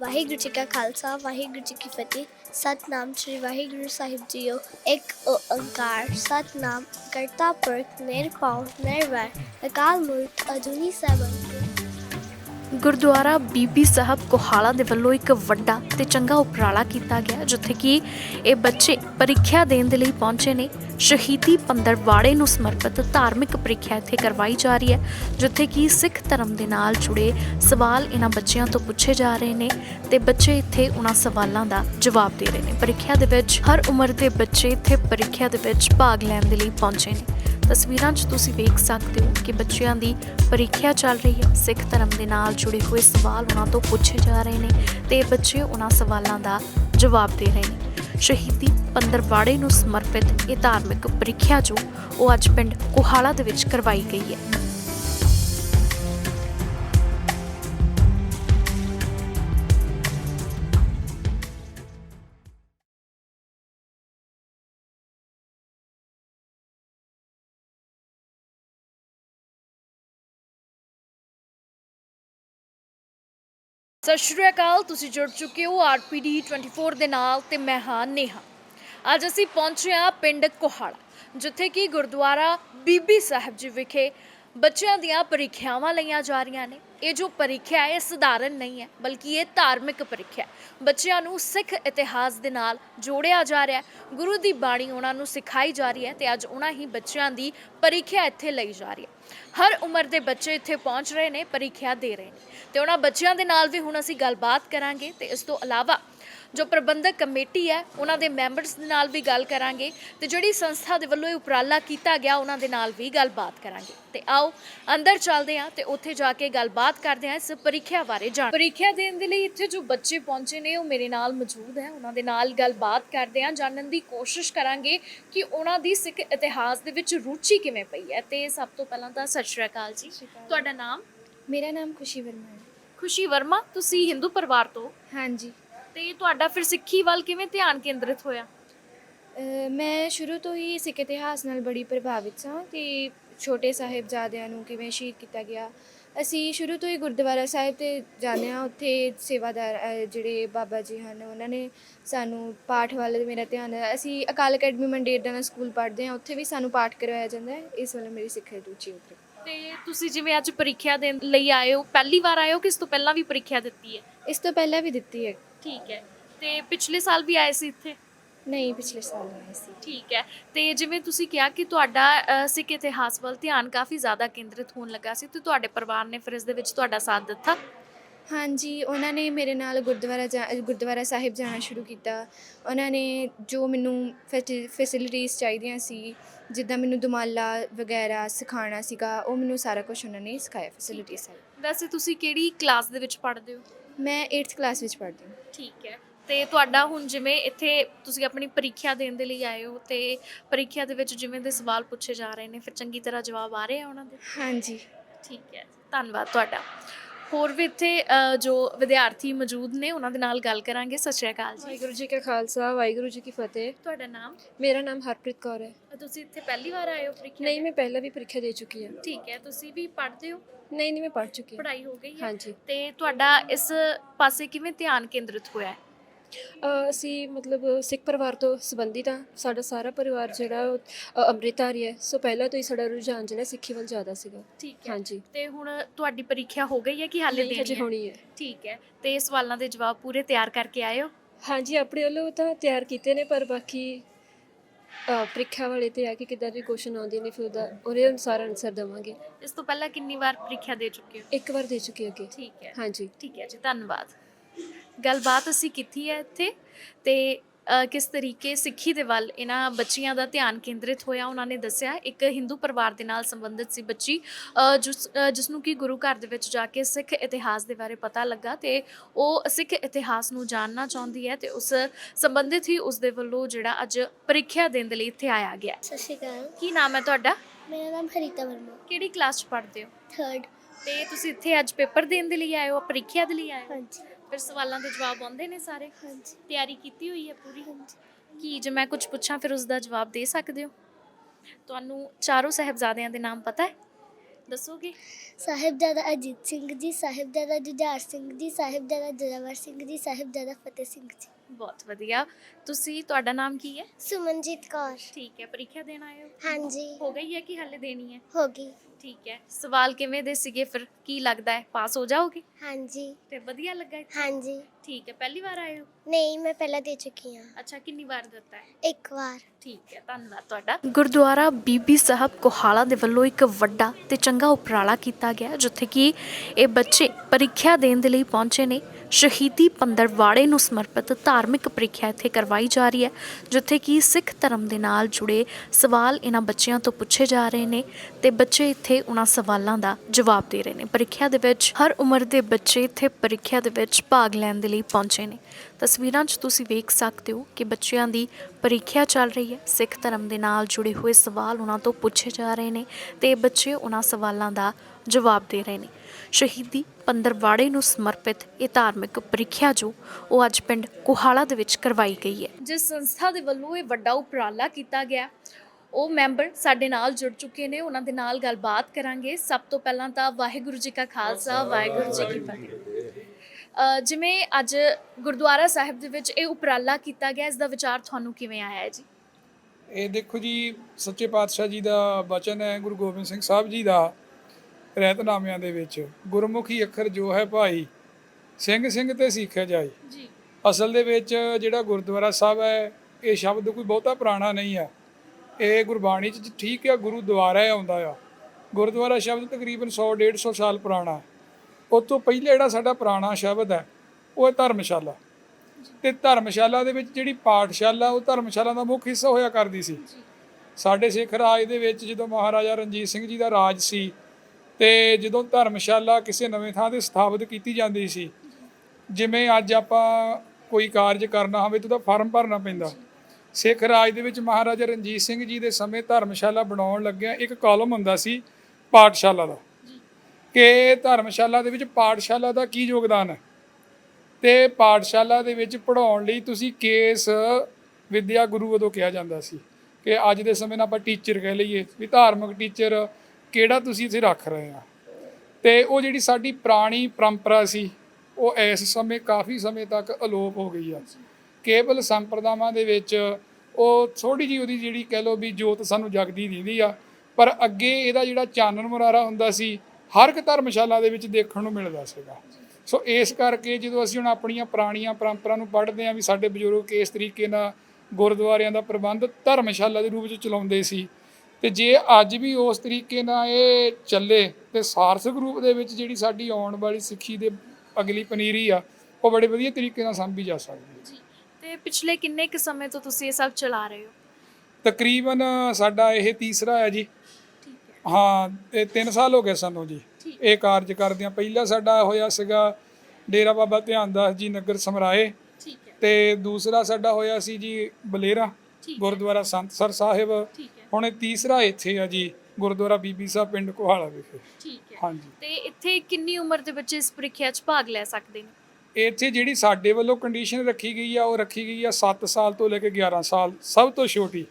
ਵਾਹਿਗੁਰੂ ਜੀ ਕਾ ਖਾਲਸਾ, ਵਾਹਿਗੁਰੂ ਜੀ ਕੀ ਫਤਿਹ। ਸਤਨਾਮ ਸ੍ਰੀ ਵਾਹਿਗੁਰੂ ਸਾਹਿਬ ਜੀਓ। ਇੱਕ ਓੰਕਾਰ, ਸਤਨਾਮ ਕਰਤਾ ਪੁਰਖ, ਨਿਰਭਉ, ਨਿਰਵੈਰ, ਅਕਾਲ ਮੂਰਤ ਅਜੂਨੀ ਸੈਭੰ। ਗੁਰਦੁਆਰਾ ਬੀਬੀ ਸਾਹਿਬ ਕੋਹਾਲਾ ਦੇ ਵੱਲੋਂ ਇੱਕ ਵੱਡਾ ਤੇ ਚੰਗਾ ਉਪਰਾਲਾ ਕੀਤਾ ਗਿਆ, ਜਿੱਥੇ ਕਿ ਇਹ ਬੱਚੇ ਪ੍ਰੀਖਿਆ ਦੇਣ ਦੇ ਲਈ ਪਹੁੰਚੇ ਨੇ। ਸ਼ਹੀਦੀ ਪੰਦਰਵਾੜੇ ਨੂੰ ਸਮਰਪਿਤ ਧਾਰਮਿਕ ਪ੍ਰੀਖਿਆ ਇੱਥੇ ਕਰਵਾਈ ਜਾ ਰਹੀ ਹੈ, ਜਿੱਥੇ ਕਿ ਸਿੱਖ ਧਰਮ ਦੇ ਨਾਲ ਜੁੜੇ ਸਵਾਲ ਇਹਨਾਂ ਬੱਚਿਆਂ ਤੋਂ ਪੁੱਛੇ ਜਾ ਰਹੇ ਨੇ ਤੇ ਬੱਚੇ ਇੱਥੇ ਉਹਨਾਂ ਸਵਾਲਾਂ ਦਾ ਜਵਾਬ ਦੇ ਰਹੇ ਨੇ। ਪ੍ਰੀਖਿਆ ਦੇ ਵਿੱਚ ਹਰ ਉਮਰ ਦੇ ਬੱਚੇ ਇੱਥੇ ਪ੍ਰੀਖਿਆ ਦੇ ਵਿੱਚ ਭਾਗ ਲੈਣ ਦੇ ਲਈ ਪਹੁੰਚੇ ਨੇ। ਤਸਵੀਰਾਂ 'ਚ ਤੁਸੀਂ ਵੇਖ ਸਕਦੇ ਹੋ ਕਿ ਬੱਚਿਆਂ ਦੀ ਪ੍ਰੀਖਿਆ ਚੱਲ ਰਹੀ ਹੈ। ਸਿੱਖ ਧਰਮ ਦੇ ਨਾਲ ਜੁੜੇ ਹੋਏ ਸਵਾਲ ਉਹਨਾਂ ਤੋਂ ਪੁੱਛੇ ਜਾ ਰਹੇ ਨੇ ਤੇ ਬੱਚੇ ਉਹਨਾਂ ਸਵਾਲਾਂ ਦਾ ਜਵਾਬ ਦੇ ਰਹੇ ਨੇ। ਸ਼ਹੀਦੀ ਪੰਦਰਵਾੜੇ ਨੂੰ ਸਮਰਪਿਤ ਇਹ ਧਾਰਮਿਕ ਪ੍ਰੀਖਿਆ ਜੋ ਉਹ ਅੱਜ ਪਿੰਡ ਕੋਹਾਲਾ ਦੇ ਵਿੱਚ ਕਰਵਾਈ ਗਈ ਹੈ। ਸਤਿ ਸ਼੍ਰੀ ਅਕਾਲ, ਤੁਸੀਂ ਜੁੜ ਚੁੱਕੇ ਹੋ ਆਰਪੀਡੀ 24 ਦੇ ਨਾਲ ਤੇ ਮੈਂ ਹਾਂ ਨੇਹਾ। ਅੱਜ ਅਸੀਂ ਪਹੁੰਚੇ ਹਾਂ ਪਿੰਡ ਕੋਹਾੜਾ ਜਿੱਥੇ ਕਿ ਗੁਰਦੁਆਰਾ ਬੀਬੀ ਸਾਹਿਬ ਜੀ ਵਿਖੇ ਬੱਚਿਆਂ ਦੀਆਂ ਪ੍ਰੀਖਿਆਵਾਂ ਲਈਆਂ ਜਾ ਰਹੀਆਂ ਨੇ। ਇਹ ਜੋ ਪ੍ਰੀਖਿਆ ਹੈ, ਇਹ ਸਧਾਰਨ ਨਹੀਂ ਹੈ, ਬਲਕਿ ਇਹ ਧਾਰਮਿਕ ਪ੍ਰੀਖਿਆ ਹੈ। ਬੱਚਿਆਂ ਨੂੰ ਸਿੱਖ ਇਤਿਹਾਸ ਦੇ ਨਾਲ ਜੋੜਿਆ ਜਾ ਰਿਹਾ ਹੈ। ਗੁਰੂ ਦੀ ਬਾਣੀ ਉਹਨਾਂ ਨੂੰ ਸਿਖਾਈ ਜਾ ਰਹੀ ਹੈ ਤੇ ਅੱਜ ਉਹਨਾਂ ਹੀ ਬੱਚਿਆਂ ਦੀ ਪ੍ਰੀਖਿਆ ਇੱਥੇ ਲਈ ਜਾ ਰਹੀ ਹੈ। ਹਰ ਉਮਰ ਦੇ ਬੱਚੇ ਇੱਥੇ ਪਹੁੰਚ ਰਹੇ ਨੇ, ਪ੍ਰੀਖਿਆ ਦੇ ਰਹੇ ਨੇ। ਤੇ ਉਹਨਾਂ ਬੱਚਿਆਂ ਦੇ ਨਾਲ ਵੀ ਹੁਣ ਅਸੀਂ ਗੱਲਬਾਤ ਕਰਾਂਗੇ ਤੇ ਇਸ ਤੋਂ ਇਲਾਵਾ ਜੋ ਪ੍ਰਬੰਧਕ ਕਮੇਟੀ ਹੈ ਉਹਨਾਂ ਦੇ ਮੈਂਬਰਸ ਦੇ ਨਾਲ ਵੀ ਗੱਲ ਕਰਾਂਗੇ ਤੇ ਜਿਹੜੀ ਸੰਸਥਾ ਦੇ ਵੱਲੋਂ ਇਹ ਉਪਰਾਲਾ ਕੀਤਾ ਗਿਆ ਉਹਨਾਂ ਦੇ ਨਾਲ ਵੀ ਗੱਲਬਾਤ ਕਰਾਂਗੇ। ਤੇ ਆਓ ਅੰਦਰ ਚੱਲਦੇ ਹਾਂ ਤੇ ਉੱਥੇ ਜਾ ਕੇ ਗੱਲਬਾਤ ਕਰਦੇ ਹਾਂ ਇਸ ਪ੍ਰੀਖਿਆ ਬਾਰੇ ਜਾਣ ਪ੍ਰੀਖਿਆ ਦੇਣ ਦੇ ਲਈ ਇੱਥੇ ਜੋ ਬੱਚੇ ਪਹੁੰਚੇ ਨੇ ਉਹ ਮੇਰੇ ਨਾਲ ਮੌਜੂਦ ਹੈ। ਉਹਨਾਂ ਦੇ ਨਾਲ ਗੱਲਬਾਤ ਕਰਦੇ ਹਾਂ ਜਾਣਨ ਦੀ ਕੋਸ਼ਿਸ਼ ਕਰਾਂਗੇ ਕਿ ਉਹਨਾਂ ਦੀ ਸਿੱਖ ਇਤਿਹਾਸ ਦੇ ਵਿੱਚ ਰੁਚੀ ਕਿਵੇਂ ਪਈ ਹੈ। ਤੇ ਸਭ ਤੋਂ ਪਹਿਲਾਂ ਤਾਂ ਸਤਿ ਸ਼੍ਰੀ ਅਕਾਲ ਜੀ। ਤੁਹਾਡਾ ਨਾਮ? ਮੇਰਾ ਨਾਮ ਖੁਸ਼ੀ ਵਰਮਾ ਹੈ। ਖੁਸ਼ੀ ਵਰਮਾ ਤੁਸੀਂ ਹਿੰਦੂ ਪਰਿਵਾਰ ਤੋਂ ਹਾਂਜੀ। ਤੇ ਤੁਹਾਡਾ ਫਿਰ ਸਿੱਖੀ ਵੱਲ ਕਿਵੇਂ ਧਿਆਨ ਕੇਂਦਰਿਤ ਹੋਇਆ? ਮੈਂ ਸ਼ੁਰੂ ਤੋਂ ਹੀ ਸਿੱਖ ਇਤਿਹਾਸ ਨਾਲ ਬੜੀ ਪ੍ਰਭਾਵਿਤ ਸਾਂ ਕਿ ਛੋਟੇ ਸਾਹਿਬਜ਼ਾਦਿਆਂ ਨੂੰ ਕਿਵੇਂ ਸ਼ਹੀਦ ਕੀਤਾ ਗਿਆ। ਅਸੀਂ ਸ਼ੁਰੂ ਤੋਂ ਹੀ ਗੁਰਦੁਆਰਾ ਸਾਹਿਬ ਤੇ ਜਾਂਦੇ ਹਾਂ ਉੱਥੇ ਸੇਵਾਦਾਰ ਜਿਹੜੇ ਬਾਬਾ ਜੀ ਹਨ ਉਹਨਾਂ ਨੇ ਸਾਨੂੰ ਪਾਠ ਵੱਲ ਮੇਰਾ ਧਿਆਨ ਹੈ। ਅਸੀਂ ਅਕਾਲ ਅਕੈਡਮੀ ਮੰਡੇਰ ਦਾ ਸਕੂਲ ਪੜ੍ਹਦੇ ਹਾਂ ਉੱਥੇ ਵੀ ਸਾਨੂੰ ਪਾਠ ਕਰਵਾਇਆ ਜਾਂਦਾ ਹੈ। ਇਸ ਵੱਲ ਮੇਰੀ ਸਿੱਖ ਰੁਚੀ ਉਤਰੀ। ਤੇ ਤੁਸੀਂ ਜਿਵੇਂ ਅੱਜ ਪ੍ਰੀਖਿਆ ਦੇਣ ਲਈ ਆਏ ਹੋ ਪਹਿਲੀ ਵਾਰ ਆਏ ਹੋ ਕਿ ਇਸ ਤੋਂ ਪਹਿਲਾਂ ਵੀ ਪ੍ਰੀਖਿਆ ਦਿੱਤੀ ਹੈ? ਇਸ ਤੋਂ ਪਹਿਲਾਂ ਵੀ ਦਿੱਤੀ ਹੈ। ਠੀਕ ਹੈ। ਤੇ ਪਿਛਲੇ ਸਾਲ ਵੀ ਆਏ ਸੀ ਇੱਥੇ? ਨਹੀਂ ਪਿਛਲੇ ਸਾਲ ਆਈ ਸੀ। ਠੀਕ ਹੈ। ਤੇ ਜਿਵੇਂ ਤੁਸੀਂ ਕਿਹਾ ਕਿ ਤੁਹਾਡਾ ਅ, ਸਿੱਖ ਇਤਿਹਾਸ ਵੱਲ ਧਿਆਨ ਕਾਫੀ ਜ਼ਿਆਦਾ ਕੇਂਦਰਿਤ ਹੋਣ ਲੱਗਾ ਸੀ ਤੇ ਤੁਹਾਡੇ ਪਰਿਵਾਰ ਨੇ ਫਿਰ ਇਸ ਦੇ ਵਿੱਚ ਤੁਹਾਡਾ ਸਾਥ ਦਿੱਤਾ? ਹਾਂਜੀ ਉਹਨਾਂ ਨੇ ਮੇਰੇ ਨਾਲ ਗੁਰਦੁਆਰਾ ਜਾ- ਗੁਰਦੁਆਰਾ ਸਾਹਿਬ ਜਾਣਾ ਸ਼ੁਰੂ ਕੀਤਾ। ਉਹਨਾਂ ਨੇ ਜੋ ਮੈਨੂੰ ਫੈਸਿਲਿਟੀਆਂ ਚਾਹੀਦੀਆਂ ਸੀ ਜਿੱਦਾਂ ਮੈਨੂੰ ਦੁਮਾਲਾ ਵਗੈਰਾ ਸਿਖਾਉਣਾ ਸੀਗਾ ਉਹ ਮੈਨੂੰ ਸਾਰਾ ਕੁਝ ਉਹਨਾਂ ਨੇ ਸਿਖਾਇਆ ਫੈਸਿਲਿਟੀਆਂ ਸਾਰੀ। ਵੈਸੇ ਤੁਸੀਂ ਕਿਹੜੀ ਕਲਾਸ ਦੇ ਵਿੱਚ ਪੜ੍ਹਦੇ ਹੋ? ਮੈਂ 8th ਕਲਾਸ ਵਿੱਚ ਪੜ੍ਹਦੀ ਹਾਂ। ਠੀਕ ਹੈ। ਤੇ ਤੁਹਾਡਾ ਹੁਣ ਜਿਵੇਂ ਇੱਥੇ ਤੁਸੀਂ ਆਪਣੀ ਪ੍ਰੀਖਿਆ ਦੇਣ ਦੇ ਲਈ ਆਏ ਹੋ ਤੇ ਪ੍ਰੀਖਿਆ ਦੇ ਵਿੱਚ ਜਿਵੇਂ ਦੇ ਸਵਾਲ ਪੁੱਛੇ ਜਾ ਰਹੇ ਨੇ ਫਿਰ ਚੰਗੀ ਤਰ੍ਹਾਂ ਜਵਾਬ ਆ ਰਹੇ ਆ ਉਹਨਾਂ ਦੇ? ਹਾਂਜੀ। ਠੀਕ ਹੈ। ਧੰਨਵਾਦ ਤੁਹਾਡਾ। ਹੋਰ ਵੀ ਇੱਥੇ ਅ, ਜੋ ਵਿਦਿਆਰਥੀ ਮੌਜੂਦ ਨੇ ਉਹਨਾਂ ਦੇ ਨਾਲ ਗੱਲ ਕਰਾਂਗੇ। ਸਤਿ ਸ਼੍ਰੀ ਅਕਾਲ ਜੀ। ਵਾਹਿਗੁਰੂ ਜੀ ਕਾ ਖਾਲਸਾ ਵਾਹਿਗੁਰੂ ਜੀ ਕੀ ਫਤਿਹ। ਤੁਹਾਡਾ ਨਾਮ? ਮੇਰਾ ਨਾਮ ਹਰਪ੍ਰੀਤ ਕੌਰ ਹੈ। ਤੁਸੀਂ ਇੱਥੇ ਪਹਿਲੀ ਵਾਰ ਆਏ ਹੋ ਪ੍ਰੀਖਿਆ ਨਹੀਂ ਮੈਂ ਪਹਿਲਾਂ ਵੀ ਪ੍ਰੀਖਿਆ ਦੇ ਚੁੱਕੀ ਹਾਂ। ਠੀਕ ਹੈ ਤੁਸੀਂ ਵੀ ਪੜ੍ਹਦੇ ਹੋ? ਨਹੀਂ ਨਹੀਂ ਮੈਂ ਪੜ੍ਹ ਚੁੱਕੀ ਹਾਂ। ਪੜ੍ਹਾਈ ਹੋ ਗਈ ਹੈ? ਹਾਂਜੀ। ਤੇ ਤੁਹਾਡਾ ਇਸ ਪਾਸੇ ਕਿਵੇਂ ਧਿਆਨ ਕੇਂਦਰਿਤ ਹੋਇਆ ਹੈ? ਅ, ਅਸੀਂ ਮਤਲਬ ਸਿੱਖ ਪਰਿਵਾਰ ਤੋਂ ਸੰਬੰਧਿਤ ਹਾਂ। ਸਾਡਾ ਸਾਰਾ ਪਰਿਵਾਰ ਜਿਹੜਾ ਉਹ, ਅ, ਅੰਮ੍ਰਿਤਧਾਰੀ ਹੈ। ਸੋ ਪਹਿਲਾਂ ਤੋਂ ਹੀ ਸਾਡਾ ਰੁਝਾਨ ਜਿਹੜਾ ਸਿੱਖੀ ਵੱਲ ਜ਼ਿਆਦਾ ਸੀਗਾ। ਠੀਕ ਹੈ। ਹਾਂਜੀ। ਤੇ ਹੁਣ ਤੁਹਾਡੀ ਪ੍ਰੀਖਿਆ ਹੋ ਗਈ ਹੈ ਕਿ ਹਾਲੇ ਨਹੀਂ, ਹਜੇ ਦੇਣੀ ਹੈ? ਹੋਣੀ ਹੈ। ਠੀਕ ਹੈ। ਤੇ ਸਵਾਲਾਂ ਦੇ ਜਵਾਬ ਪੂਰੇ ਤਿਆਰ ਕਰਕੇ ਆਏ ਹੋ? ਹਾਂਜੀ ਆਪਣੇ ਵੱਲੋਂ ਤਾਂ ਤਿਆਰ ਕੀਤੇ ਨੇ ਪਰ ਬਾਕੀ ਅ, ਪ੍ਰੀਖਿਆ ਵਾਲੇ ਤੇ ਆ ਕਿ ਕਿੱਦਾਂ ਦੇ ਕੁਐਸਚਨ ਆਉਂਦੇ ਨੇ ਫਿਰ ਉਹਦਾ ਉਹਦੇ ਅਨੁਸਾਰ ਆਨਸਰ ਦੇਵਾਂਗੇ। ਇਸ ਤੋਂ ਪਹਿਲਾਂ ਕਿੰਨੀ ਵਾਰ ਪ੍ਰੀਖਿਆ ਦੇ ਚੁੱਕੇ ਹੋ? ਇੱਕ ਵਾਰ ਦੇ ਚੁੱਕੀ ਅੱਗੇ। ਠੀਕ ਹੈ। ਹਾਂਜੀ। ਠੀਕ ਹੈ ਜੀ ਧੰਨਵਾਦ। ਗੱਲਬਾਤ ਅਸੀਂ ਕੀਤੀ ਹੈ ਇੱਥੇ ਤੇ ਅ, ਕਿਸ ਤਰੀਕੇ ਸਿੱਖੀ ਦੇ ਵੱਲ ਇਹਨਾਂ ਬੱਚੀਆਂ ਦਾ ਧਿਆਨ ਕੇਂਦਰਿਤ ਹੋਇਆ ਉਹਨਾਂ ਨੇ ਦੱਸਿਆ। ਇੱਕ ਹਿੰਦੂ ਪਰਿਵਾਰ ਦੇ ਨਾਲ ਸੰਬੰਧਿਤ ਸੀ ਬੱਚੀ ਅ, ਜਿਸ ਅ, ਜਿਸ ਨੂੰ ਕਿ ਗੁਰੂ ਘਰ ਦੇ ਵਿੱਚ ਜਾ ਕੇ ਸਿੱਖ ਇਤਿਹਾਸ ਦੇ ਬਾਰੇ ਪਤਾ ਲੱਗਾ ਤੇ ਉਹ ਸਿੱਖ ਇਤਿਹਾਸ ਨੂੰ ਜਾਣਨਾ ਚਾਹੁੰਦੀ ਹੈ ਤੇ ਉਸ ਸੰਬੰਧਿਤ ਹੀ ਉਸ ਦੇ ਵੱਲੋਂ ਜਿਹੜਾ ਅੱਜ ਪ੍ਰੀਖਿਆ ਦੇਣ ਦੇ ਲਈ ਇੱਥੇ ਆਇਆ ਗਿਆ। ਸਤਿ ਸ਼੍ਰੀ ਅਕਾਲ। ਕੀ ਨਾਮ ਹੈ ਤੁਹਾਡਾ? ਮੇਰਾ ਨਾਮ ਹਰੀਤਾ ਵਰਮਾ। ਕਿਹੜੀ ਕਲਾਸ 'ਚ ਪੜ੍ਹਦੇ ਹੋ? ਥਰਡ ਤੇ ਤੁਸੀਂ ਇੱਥੇ ਅੱਜ ਪੇਪਰ ਦੇਣ ਦੇ ਲਈ ਆਏ ਹੋ ਪ੍ਰੀਖਿਆ ਦੇ ਲਈ ਆਏ ਹੋ? ਹਾਂਜੀ। ਫਿਰ ਸਵਾਲਾਂ ਦੇ ਜਵਾਬ ਆਉਂਦੇ ਨੇ ਸਾਰੇ। ਹਾਂਜੀ। ਤਿਆਰੀ ਕੀਤੀ ਹੋਈ ਹੈ ਪੂਰੀ? ਹਾਂਜੀ। ਕੀ ਜੇ ਮੈਂ ਕੁਝ ਪੁੱਛਾਂ ਫਿਰ ਉਸ ਦਾ ਜਵਾਬ ਦੇ ਸਕਦੇ ਹੋ? ਤੁਹਾਨੂੰ ਚਾਰੋਂ ਸਹਿਬਜ਼ਾਦਿਆਂ ਦੇ ਨਾਮ ਪਤਾ ਹੈ? ਦੱਸੋਗੇ? ਸਾਹਿਬਜ਼ਾਦਾ ਅਜੀਤ ਸਿੰਘ ਜੀ ਸਾਹਿਬਜ਼ਾਦਾ ਜੁਝਾਰ ਸਿੰਘ ਜੀ ਸਾਹਿਬਜ਼ਾਦਾ ਜੋਰਾਵਰ ਸਿੰਘ ਜੀ ਸਾਹਿਬਜ਼ਾਦਾ ਫਤਿਹ ਸਿੰਘ ਜੀ। ਬਹੁਤ ਵਧੀਆ। ਤੁਸੀਂ ਤੁਹਾਡਾ ਨਾਮ ਕੀ ਹੈ? ਸੁਮਨਜੀਤ ਕੌਰ। ਠੀਕ ਹੈ ਪ੍ਰੀਖਿਆ ਦੇਣ ਆਏ ਹੋ? ਹਾਂਜੀ। ਹੋ ਗਈ ਹੈ ਕਿ ਹਾਲੇ ਦੇਣੀ ਹੈ? ਹੋ ਗਈ। ਠੀਕ ਹੈ। ਸਵਾਲ ਕਿਵੇਂ ਦੇ ਸੀਗੇ? ਫਿਰ ਕੀ ਲੱਗਦਾ ਹੈ? ਪਾਸ ਹੋ ਜਾਓਗੇ? ਹਾਂਜੀ। ਤੇ ਵਧੀਆ ਲੱਗਾ ਇੱਥੇ? ਹਾਂਜੀ। ਠੀਕ ਹੈ ਪਹਿਲੀ ਵਾਰ ਆਏ ਹੋ? ਨਹੀਂ ਮੈਂ ਪਹਿਲਾਂ ਦੇ ਚੁੱਕੀ ਹਾਂ। ਅੱਛਾ ਕਿੰਨੀ ਵਾਰ ਦਿੱਤਾ ਹੈ? ਇੱਕ ਵਾਰ। ਠੀਕ ਹੈ ਧੰਨਵਾਦ ਤੁਹਾਡਾ। ਗੁਰਦੁਆਰਾ ਬੀਬੀ ਸਾਹਿਬ ਕੋਹਾਲਾ ਦੇ ਵੱਲੋਂ ਇੱਕ ਵੱਡਾ ਤੇ ਚੰਗਾ ਉਪਰਾਲਾ ਕੀਤਾ ਗਿਆ ਜਿੱਥੇ ਕਿ ਇਹ ਬੱਚੇ ਪ੍ਰੀਖਿਆ ਦੇਣ ਦੇ ਲਈ ਪਹੁੰਚੇ ਨੇ। ਸ਼ਹੀਦੀ ਪੰਦਰਵਾੜੇ ਨੂੰ ਸਮਰਪਿਤ ਧਾਰਮਿਕ ਪ੍ਰੀਖਿਆ ਇੱਥੇ ਕਰਵਾਈ ਜਾ ਰਹੀ ਹੈ ਜਿੱਥੇ ਕਿ ਸਿੱਖ ਧਰਮ ਦੇ ਨਾਲ ਜੁੜੇ ਸਵਾਲ ਇਹਨਾਂ ਬੱਚਿਆਂ ਤੋਂ ਪੁੱਛੇ ਜਾ ਰਹੇ ਨੇ ਤੇ ਬੱਚੇ ਇੱਥੇ ਉਹਨਾਂ ਸਵਾਲਾਂ ਦਾ ਜਵਾਬ ਦੇ ਰਹੇ ਨੇ। ਪ੍ਰੀਖਿਆ ਦੇ ਵਿੱਚ ਹਰ ਉਮਰ ਦੇ ਬੱਚੇ ਇੱਥੇ ਪ੍ਰੀਖਿਆ ਦੇ ਵਿੱਚ ਭਾਗ ਲੈਣ ਦੇ ਲਈ ਪਹੁੰਚੇ ਨੇ। ਤਸਵੀਰਾਂ 'ਚ ਤੁਸੀਂ ਵੇਖ ਸਕਦੇ ਹੋ ਕਿ ਬੱਚਿਆਂ ਦੀ ਪ੍ਰੀਖਿਆ ਚੱਲ ਰਹੀ ਹੈ। ਸਿੱਖ ਧਰਮ ਦੇ ਨਾਲ ਜੁੜੇ ਹੋਏ ਸਵਾਲ ਉਹਨਾਂ ਤੋਂ ਪੁੱਛੇ ਜਾ ਰਹੇ ਨੇ ਤੇ ਬੱਚੇ ਉਹਨਾਂ ਸਵਾਲਾਂ ਦਾ ਜਵਾਬ ਦੇ ਰਹੇ ਨੇ। ਸ਼ਹੀਦੀ ਪੰਦਰਵਾੜੇ ਨੂੰ ਸਮਰਪਿਤ ਇਹ ਧਾਰਮਿਕ ਪ੍ਰੀਖਿਆ ਜੋ ਉਹ ਅੱਜ ਪਿੰਡ ਕੋਹਾਲਾ ਦੇ ਵਿੱਚ ਕਰਵਾਈ ਗਈ ਹੈ। ਜਿਸ ਸੰਸਥਾ ਦੇ ਵੱਲੋਂ ਇਹ ਵੱਡਾ ਉਪਰਾਲਾ ਕੀਤਾ ਗਿਆ ਉਹ ਮੈਂਬਰ ਸਾਡੇ ਨਾਲ ਜੁੜ ਚੁੱਕੇ ਨੇ ਉਹਨਾਂ ਦੇ ਨਾਲ ਗੱਲਬਾਤ ਕਰਾਂਗੇ। ਸਭ ਤੋਂ ਪਹਿਲਾਂ ਤਾਂ ਵਾਹਿਗੁਰੂ ਜੀ ਕਾ ਖਾਲਸਾ ਵਾਹਿਗੁਰੂ ਜੀ ਕੀ ਫਤਿਹ। ਜਿਵੇਂ ਅੱਜ ਗੁਰਦੁਆਰਾ ਸਾਹਿਬ ਦੇ ਵਿੱਚ ਇਹ ਉਪਰਾਲਾ ਕੀਤਾ ਗਿਆ ਇਸ ਦਾ ਵਿਚਾਰ ਤੁਹਾਨੂੰ ਕਿਵੇਂ ਆਇਆ ਹੈ ਜੀ? ਇਹ ਦੇਖੋ ਜੀ ਸੱਚੇ ਪਾਤਸ਼ਾਹ ਜੀ ਦਾ ਬਚਨ ਹੈ ਗੁਰੂ ਗੋਬਿੰਦ ਸਿੰਘ ਸਾਹਿਬ ਜੀ ਦਾ ਰਹਿਤਨਾਮਿਆਂ ਦੇ ਵਿੱਚ। ਗੁਰਮੁਖੀ ਅੱਖਰ ਜੋ ਹੈ ਭਾਈ ਸਿੰਘ ਸਿੰਘ ਤੇ ਸਿੱਖਿਆ ਜਾਏ। ਜੀ। ਅਸਲ ਦੇ ਵਿੱਚ ਜਿਹੜਾ ਗੁਰਦੁਆਰਾ ਸਾਹਿਬ ਹੈ ਇਹ ਸ਼ਬਦ ਕੋਈ ਬਹੁਤਾ ਪੁਰਾਣਾ ਨਹੀਂ ਆ ਇਹ ਗੁਰਬਾਣੀ ਚ ਠੀਕ ਹੈ ਗੁਰੂ ਦੁਆਰਾ ਹੀ ਆਉਂਦਾ ਆ। ਗੁਰਦੁਆਰਾ ਸ਼ਬਦ ਤਕਰੀਬਨ 100 150 ਸਾਲ ਪੁਰਾਣਾ। ਉਹ ਤੋਂ ਪਹਿਲੇ ਜਿਹੜਾ ਸਾਡਾ ਪੁਰਾਣਾ ਸ਼ਬਦ ਹੈ ਉਹ ਹੈ ਧਰਮਸ਼ਾਲਾ। ਤੇ ਧਰਮਸ਼ਾਲਾ ਦੇ ਵਿੱਚ ਜਿਹੜੀ ਪਾਠਸ਼ਾਲਾ ਉਹ ਧਰਮਸ਼ਾਲਾ ਦਾ ਮੁੱਖ ਹਿੱਸਾ ਹੋਇਆ ਕਰਦੀ ਸੀ। ਸਾਡੇ ਸਿੱਖ ਰਾਜ ਦੇ ਵਿੱਚ ਜਦੋਂ ਮਹਾਰਾਜਾ ਰਣਜੀਤ ਸਿੰਘ ਜੀ ਦਾ ਰਾਜ ਸੀ ਤੇ ਜਦੋਂ ਧਰਮਸ਼ਾਲਾ ਕਿਸੇ ਨਵੇਂ ਥਾਂ ਤੇ ਸਥਾਪਿਤ ਕੀਤੀ ਜਾਂਦੀ ਸੀ ਜਿਵੇਂ ਅੱਜ ਆਪਾਂ ਕੋਈ ਕਾਰਜ ਕਰਨਾ ਹੋਵੇ ਤਾਂ ਉਹਦਾ ਫਾਰਮ ਭਰਨਾ ਪੈਂਦਾ। ਸਿੱਖ ਰਾਜ ਦੇ ਵਿੱਚ ਮਹਾਰਾਜਾ ਰਣਜੀਤ ਸਿੰਘ ਜੀ ਦੇ ਸਮੇਂ ਧਰਮਸ਼ਾਲਾ ਬਣਾਉਣ ਲੱਗਿਆ ਇੱਕ ਕਾਲਮ ਹੁੰਦਾ ਸੀ ਪਾਠਸ਼ਾਲਾ ਦਾ। ਕਿ ਧਰਮਸ਼ਾਲਾ ਦੇ ਵਿੱਚ ਪਾਠਸ਼ਾਲਾ ਦਾ ਕੀ ਯੋਗਦਾਨ ਹੈ? ਤੇ ਪਾਠਸ਼ਾਲਾ ਦੇ ਵਿੱਚ ਪੜਾਉਣ ਲਈ ਤੁਸੀਂ ਕੇਸ ਵਿਦਿਆ ਗੁਰੂ ਵਜੋਂ ਕਿਹਾ ਜਾਂਦਾ ਸੀ ਕਿ ਅੱਜ ਦੇ ਸਮੇਂ ਨਾਲ ਆਪਾਂ ਟੀਚਰ ਕਹਿ ਲਈਏ ਵੀ ਧਾਰਮਿਕ ਟੀਚਰ ਕਿਹੜਾ ਤੁਸੀਂ ਇੱਥੇ ਰੱਖ ਰਹੇ ਆ? ਤੇ ਉਹ ਜਿਹੜੀ ਸਾਡੀ ਪੁਰਾਣੀ ਪਰੰਪਰਾ ਸੀ, ਉਹ ਇਸ ਸਮੇਂ ਕਾਫੀ ਸਮੇਂ ਤੱਕ ਅਲੋਪ ਹੋ ਗਈ ਆ। ਕੇਵਲ ਸੰਪਰਦਾਵਾਂ ਦੇ ਵਿੱਚ ਉਹ ਥੋੜੀ ਜਿਹੀ ਉਹਦੀ ਜਿਹੜੀ ਕਹਿ ਲਓ ਵੀ ਜੋਤ ਸਾਨੂੰ ਜਗਦੀ ਦਿੰਦੀ ਆ, ਪਰ ਅੱਗੇ ਇਹਦਾ ਜਿਹੜਾ ਚਾਨਣ ਮੁਰਾਰਾ ਹੁੰਦਾ ਸੀ, ਹਰ ਇੱਕ ਧਰਮਸ਼ਾਲਾ ਦੇ ਵਿੱਚ ਦੇਖਣ ਨੂੰ ਮਿਲਦਾ ਸੀਗਾ। ਸੋ ਇਸ ਕਰਕੇ ਜਦੋਂ ਅਸੀਂ ਹੁਣ ਆਪਣੀਆਂ ਪੁਰਾਣੀਆਂ ਪਰੰਪਰਾ ਨੂੰ ਪੜ੍ਹਦੇ ਹਾਂ ਵੀ ਸਾਡੇ ਬਜ਼ੁਰਗ ਕਿਸ ਤਰੀਕੇ ਨਾਲ ਗੁਰਦੁਆਰਿਆਂ ਦਾ ਪ੍ਰਬੰਧ ਧਰਮਸ਼ਾਲਾ ਦੇ ਰੂਪ ਵਿੱਚ ਚਲਾਉਂਦੇ ਸੀ, ਤੇ ਜੇ ਅੱਜ ਵੀ ਉਸ ਤਰੀਕੇ ਨਾਲ ਇਹ ਚੱਲੇ, ਤੇ ਸਾਰਸਕ ਰੂਪ ਦੇ ਵਿੱਚ ਜਿਹੜੀ ਸਾਡੀ ਆਉਣ ਵਾਲੀ ਸਿੱਖੀ ਦੇ ਅਗਲੀ ਪਨੀਰੀ ਆ, ਉਹ ਬੜੇ ਵਧੀਆ ਤਰੀਕੇ ਨਾਲ ਸੰਭੀ ਜਾ ਸਕਦੀ ਹੈ। ਤੇ ਪਿਛਲੇ ਕਿੰਨੇ ਕੁ ਸਮੇਂ ਤੋਂ ਤੁਸੀਂ ਇਹ ਸਭ ਚਲਾ ਰਹੇ ਹੋ? ਤਕਰੀਬਨ ਸਾਡਾ ਇਹ ਤੀਸਰਾ ਹੈ ਜੀ। ਠੀਕ ਹੈ। ਹਾਂ ਇਹ 3 ਸਾਲ ਹੋ ਗਏ ਸਾਨੂੰ ਜੀ। ਠੀਕ। ਇਹ ਕਾਰਜ ਕਰਦਿਆਂ ਪਹਿਲਾ ਸਾਡਾ ਹੋਇਆ ਸੀਗਾ ਡੇਰਾ ਬਾਬਾ ਧਿਆਨ ਦਾਸ ਜੀ ਨਗਰ ਸਮਰਾਏ। ਠੀਕ ਹੈ। ਤੇ ਦੂਸਰਾ ਸਾਡਾ ਹੋਇਆ ਸੀ ਜੀ ਬਲੇਰਾ ਠੀਕ ਹੈ। ਗੁਰਦੁਆਰਾ ਸੰਤਸਰ ਸਾਹਿਬ। ਠੀਕ ਹੈ। ਹੁਣ ਇਹ ਤੀਸਰਾ ਇੱਥੇ ਆ ਜੀ ਗੁਰਦੁਆਰਾ ਬੀਬੀ ਸਾਹਿਬ ਪਿੰਡ ਕੋਹਾਲਾ ਵਿਖੇ। ਠੀਕ ਹੈ। ਹਾਂਜੀ। ਤੇ ਇੱਥੇ ਕਿੰਨੀ ਉਮਰ ਦੇ ਬੱਚੇ ਇਸ ਪ੍ਰੀਖਿਆ 'ਚ ਭਾਗ ਲੈ ਸਕਦੇ ਨੇ? ਇੱਥੇ ਜਿਹੜੀ ਸਾਡੇ ਵੱਲੋਂ ਕੰਡੀਸ਼ਨ ਰੱਖੀ ਗਈ ਆ ਉਹ ਰੱਖੀ ਗਈ ਆ 7 ਸਾਲ ਤੋਂ ਲੈ ਕੇ 11 ਸਾਲ ਸਭ ਤੋਂ ਛੋਟੀ।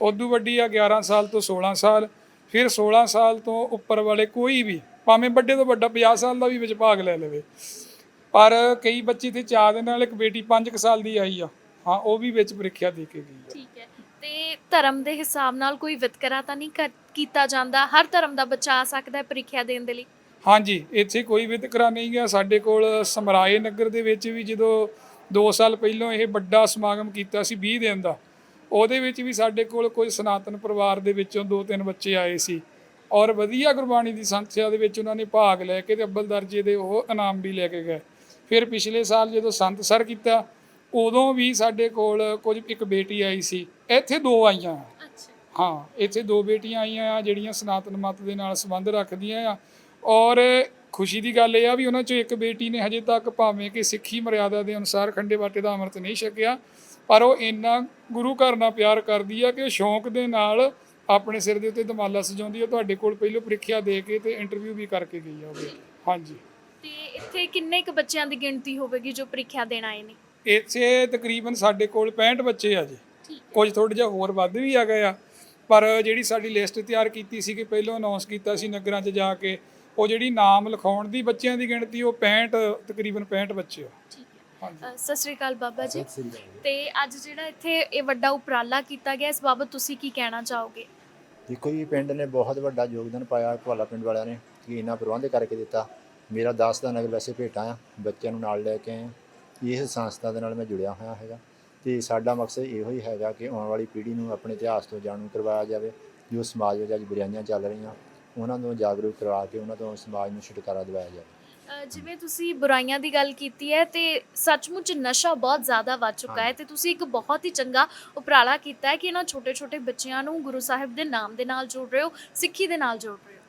ਉਦੋਂ ਵੱਡੀ ਆ 11 ਸਾਲ ਤੋਂ 16 ਸਾਲ ਫਿਰ 16 ਸਾਲ ਤੋਂ ਉੱਪਰ ਵਾਲੇ ਕੋਈ ਵੀ ਭਾਵੇਂ ਵੱਡੇ ਤੋਂ ਵੱਡਾ 50 ਸਾਲ ਦਾ ਵੀ ਵਿੱਚ ਭਾਗ ਲੈ ਲਵੇ। ਪਰ ਕਈ ਬੱਚੇ ਤੇ ਚਾਹ ਦੇ ਨਾਲ ਇੱਕ ਬੇਟੀ 5 ਸਾਲ ਦੀ ਆਈ ਆ। ਹਾਂ ਉਹ ਵੀ ਵਿੱਚ ਪ੍ਰੀਖਿਆ ਦੇ ਕੇ ਗਈ ਆ। ਠੀਕ ਹੈ। ਤੇ ਧਰਮ ਦੇ ਹਿਸਾਬ ਨਾਲ ਕੋਈ ਵਿਤਕਰਾ ਤਾਂ ਨਹੀਂ ਕੀਤਾ ਜਾਂਦਾ? ਹਰ ਧਰਮ ਦਾ ਬੱਚਾ ਆ ਸਕਦਾ ਹੈ ਪ੍ਰੀਖਿਆ ਦੇਣ ਦੇ ਲਈ? ਹਾਂਜੀ ਇੱਥੇ ਕੋਈ ਵਿਤਕਰਾ ਨਹੀਂ ਗਿਆ। ਸਾਡੇ ਕੋਲ ਸਮਰਾਏ ਨਗਰ ਦੇ ਵਿੱਚ ਵੀ ਜਦੋਂ 2 ਸਾਲ ਪਹਿਲਾਂ ਇਹ ਵੱਡਾ ਸਮਾਗਮ ਕੀਤਾ ਸੀ 20 ਦਿਨ ਦਾ ਉਹਦੇ ਵਿੱਚ ਵੀ ਸਾਡੇ ਕੋਲ ਕੋਈ ਸਨਾਤਨ ਪਰਿਵਾਰ ਦੇ ਵਿੱਚੋਂ ਦੋ ਤਿੰਨ ਬੱਚੇ ਆਏ ਸੀ ਔਰ ਵਧੀਆ ਗੁਰਬਾਣੀ ਦੀ ਸੰਥਿਆ ਦੇ ਵਿੱਚ ਉਹਨਾਂ ਨੇ ਭਾਗ ਲੈ ਕੇ ਤੇ ਅੱਵਲ ਦਰਜੇ ਦੇ ਉਹ ਇਨਾਮ ਵੀ ਲੈ ਕੇ ਗਏ। ਫਿਰ ਪਿਛਲੇ ਸਾਲ ਜਦੋਂ ਸੰਤ ਸਰ ਕੀਤਾ ਉਦੋਂ ਵੀ ਸਾਡੇ ਕੋਲ ਕੁਝ ਇੱਕ ਬੇਟੀ ਆਈ ਸੀ। ਇੱਥੇ ਦੋ ਆਈਆਂ। ਅੱਛਾ। ਹਾਂ ਇੱਥੇ ਦੋ ਬੇਟੀਆਂ ਆਈਆਂ ਆ ਜਿਹੜੀਆਂ ਸਨਾਤਨ ਮਤ ਦੇ ਨਾਲ ਸੰਬੰਧ ਰੱਖਦੀਆਂ ਆ। ਔਰ ਖੁਸ਼ੀ ਦੀ ਗੱਲ ਇਹ ਆ ਵੀ ਉਹਨਾਂ ਚੋਂ ਇੱਕ ਬੇਟੀ ਨੇ ਹਜੇ ਤੱਕ ਭਾਵੇਂ ਕਿ ਸਿੱਖੀ ਮਰਿਆਦਾ ਦੇ ਅਨੁਸਾਰ ਖੰਡੇ ਬਾਟੇ ਦਾ ਅੰਮ੍ਰਿਤ ਨਹੀਂ ਛਕਿਆ ਪਰ ਉਹ ਇੰਨਾ ਗੁਰੂ ਘਰ ਨਾਲ ਪਿਆਰ ਕਰਦੀ ਆ ਕਿ ਸ਼ੌਂਕ ਦੇ ਨਾਲ ਆਪਣੇ ਸਿਰ ਦੇ ਉੱਤੇ ਦਮਾਲਾ ਸਜਾਉਂਦੀ ਆ ਤੁਹਾਡੇ ਕੋਲ ਪਹਿਲੋਂ ਪ੍ਰੀਖਿਆ ਦੇ ਕੇ ਤੇ ਇੰਟਰਵਿਊ ਵੀ ਕਰਕੇ ਗਈ ਆ ਉਹ ਬੇਟੀ। ਹਾਂਜੀ। ਤੇ ਇੱਥੇ ਕਿੰਨੇ ਕੁ ਬੱਚਿਆਂ ਦੀ ਗਿਣਤੀ ਹੋਵੇਗੀ ਜੋ ਪ੍ਰੀਖਿਆ ਦੇਣ ਆਏ ਨੇ? ਇੱਥੇ ਤਕਰੀਬਨ ਸਾਡੇ ਕੋਲ 65 ਬੱਚੇ ਆ ਜੀ। ਕੁਝ ਥੋੜੇ ਜਿਹਾ ਹੋਰ ਵੱਧ ਵੀ ਆ ਗਏ ਆ ਪਰ ਜਿਹੜੀ ਸਾਡੀ ਲਿਸਟ ਤਿਆਰ ਕੀਤੀ ਸੀ ਕਿ ਪਹਿਲਾਂ ਅਨਾਉਂਸ ਕੀਤਾ ਸੀ ਨਗਰਾਂ 'ਚ ਜਾ ਕੇ ਉਹ ਜਿਹੜੀ ਨਾਮ ਲਿਖਾਉਣ ਦੀ ਬੱਚਿਆਂ ਦੀ ਗਿਣਤੀ ਉਹ 65 ਤਕਰੀਬਨ 65 ਬੱਚੇ ਆ। ਹਾਂਜੀ। ਅ, ਸਤਿ ਸ਼੍ਰੀ ਅਕਾਲ ਬਾਬਾ ਜੀ। ਤੇ ਅੱਜ ਜਿਹੜਾ ਇੱਥੇ ਇਹ ਵੱਡਾ ਉਪਰਾਲਾ ਕੀਤਾ ਗਿਆ ਇਸ ਬਾਬਤ ਤੁਸੀਂ ਕੀ ਕਹਿਣਾ ਚਾਹੋਗੇ? ਦੇਖੋ ਜੀ ਪਿੰਡ ਨੇ ਬਹੁਤ ਵੱਡਾ ਯੋਗਦਾਨ ਪਾਇਆ ਕੁਆਲਾ ਪਿੰਡ ਵਾਲਿਆਂ ਨੇ ਕਿ ਇਹਨਾਂ ਪ੍ਰਬੰਧ ਕਰਕੇ ਦਿੱਤਾ। ਮੇਰਾ ਦਾਸ ਦਾ ਨਗਰ ਵੈਸੇ ਭੇਟਾ ਆ ਬੱਚਿਆਂ ਨੂੰ ਨਾਲ ਲੈ ਕੇ ਆਏ ਇਸ ਸੰਸਥਾ ਦੇ ਨਾਲ ਮੈਂ ਜੁੜਿਆ ਹੋਇਆ ਹੈਗਾ। ਤੇ ਸਾਡਾ ਮਕਸਦ ਇਹੋ ਹੀ ਹੈਗਾ ਕਿ ਆਉਣ ਵਾਲੀ ਪੀੜ੍ਹੀ ਨੂੰ ਆਪਣੇ ਇਤਿਹਾਸ ਤੋਂ ਜਾਣੂ ਕਰਵਾਇਆ ਜਾਵੇ ਜੋ ਸਮਾਜ ਵਿੱਚ ਅੱਜ ਬੁਰਾਈਆਂ ਚੱਲ ਰਹੀਆਂ। ਉਹਨਾਂ ਨੂੰ ਜਾਗਰੂਕ ਕਰਵਾ ਕੇ ਉਹਨਾਂ ਤੋਂ ਸਮਾਜ ਨੂੰ ਛੁਟਕਾਰਾ ਦਿਵਾਇਆ ਜਾਵੇ। ਜਿਵੇਂ ਤੁਸੀਂ ਬੁਰਾਈਆਂ ਦੀ ਗੱਲ ਕੀਤੀ ਹੈ ਤੇ ਸੱਚਮੁੱਚ ਨਸ਼ਾ ਬਹੁਤ ਜ਼ਿਆਦਾ ਵੱਧ ਚੁੱਕਾ ਹੈ ਤੇ ਤੁਸੀਂ ਇੱਕ ਬਹੁਤ ਹੀ ਚੰਗਾ ਉਪਰਾਲਾ ਕੀਤਾ ਹੈ ਕਿ ਇਹਨਾਂ ਛੋਟੇ-ਛੋਟੇ ਬੱਚਿਆਂ ਨੂੰ ਗੁਰੂ ਸਾਹਿਬ ਦੇ ਨਾਮ ਦੇ ਨਾਲ ਜੋੜ ਰਹੇ ਹੋ ਸਿੱਖੀ ਦੇ ਨਾਲ ਜੋੜ ਰਹੇ ਹੋ।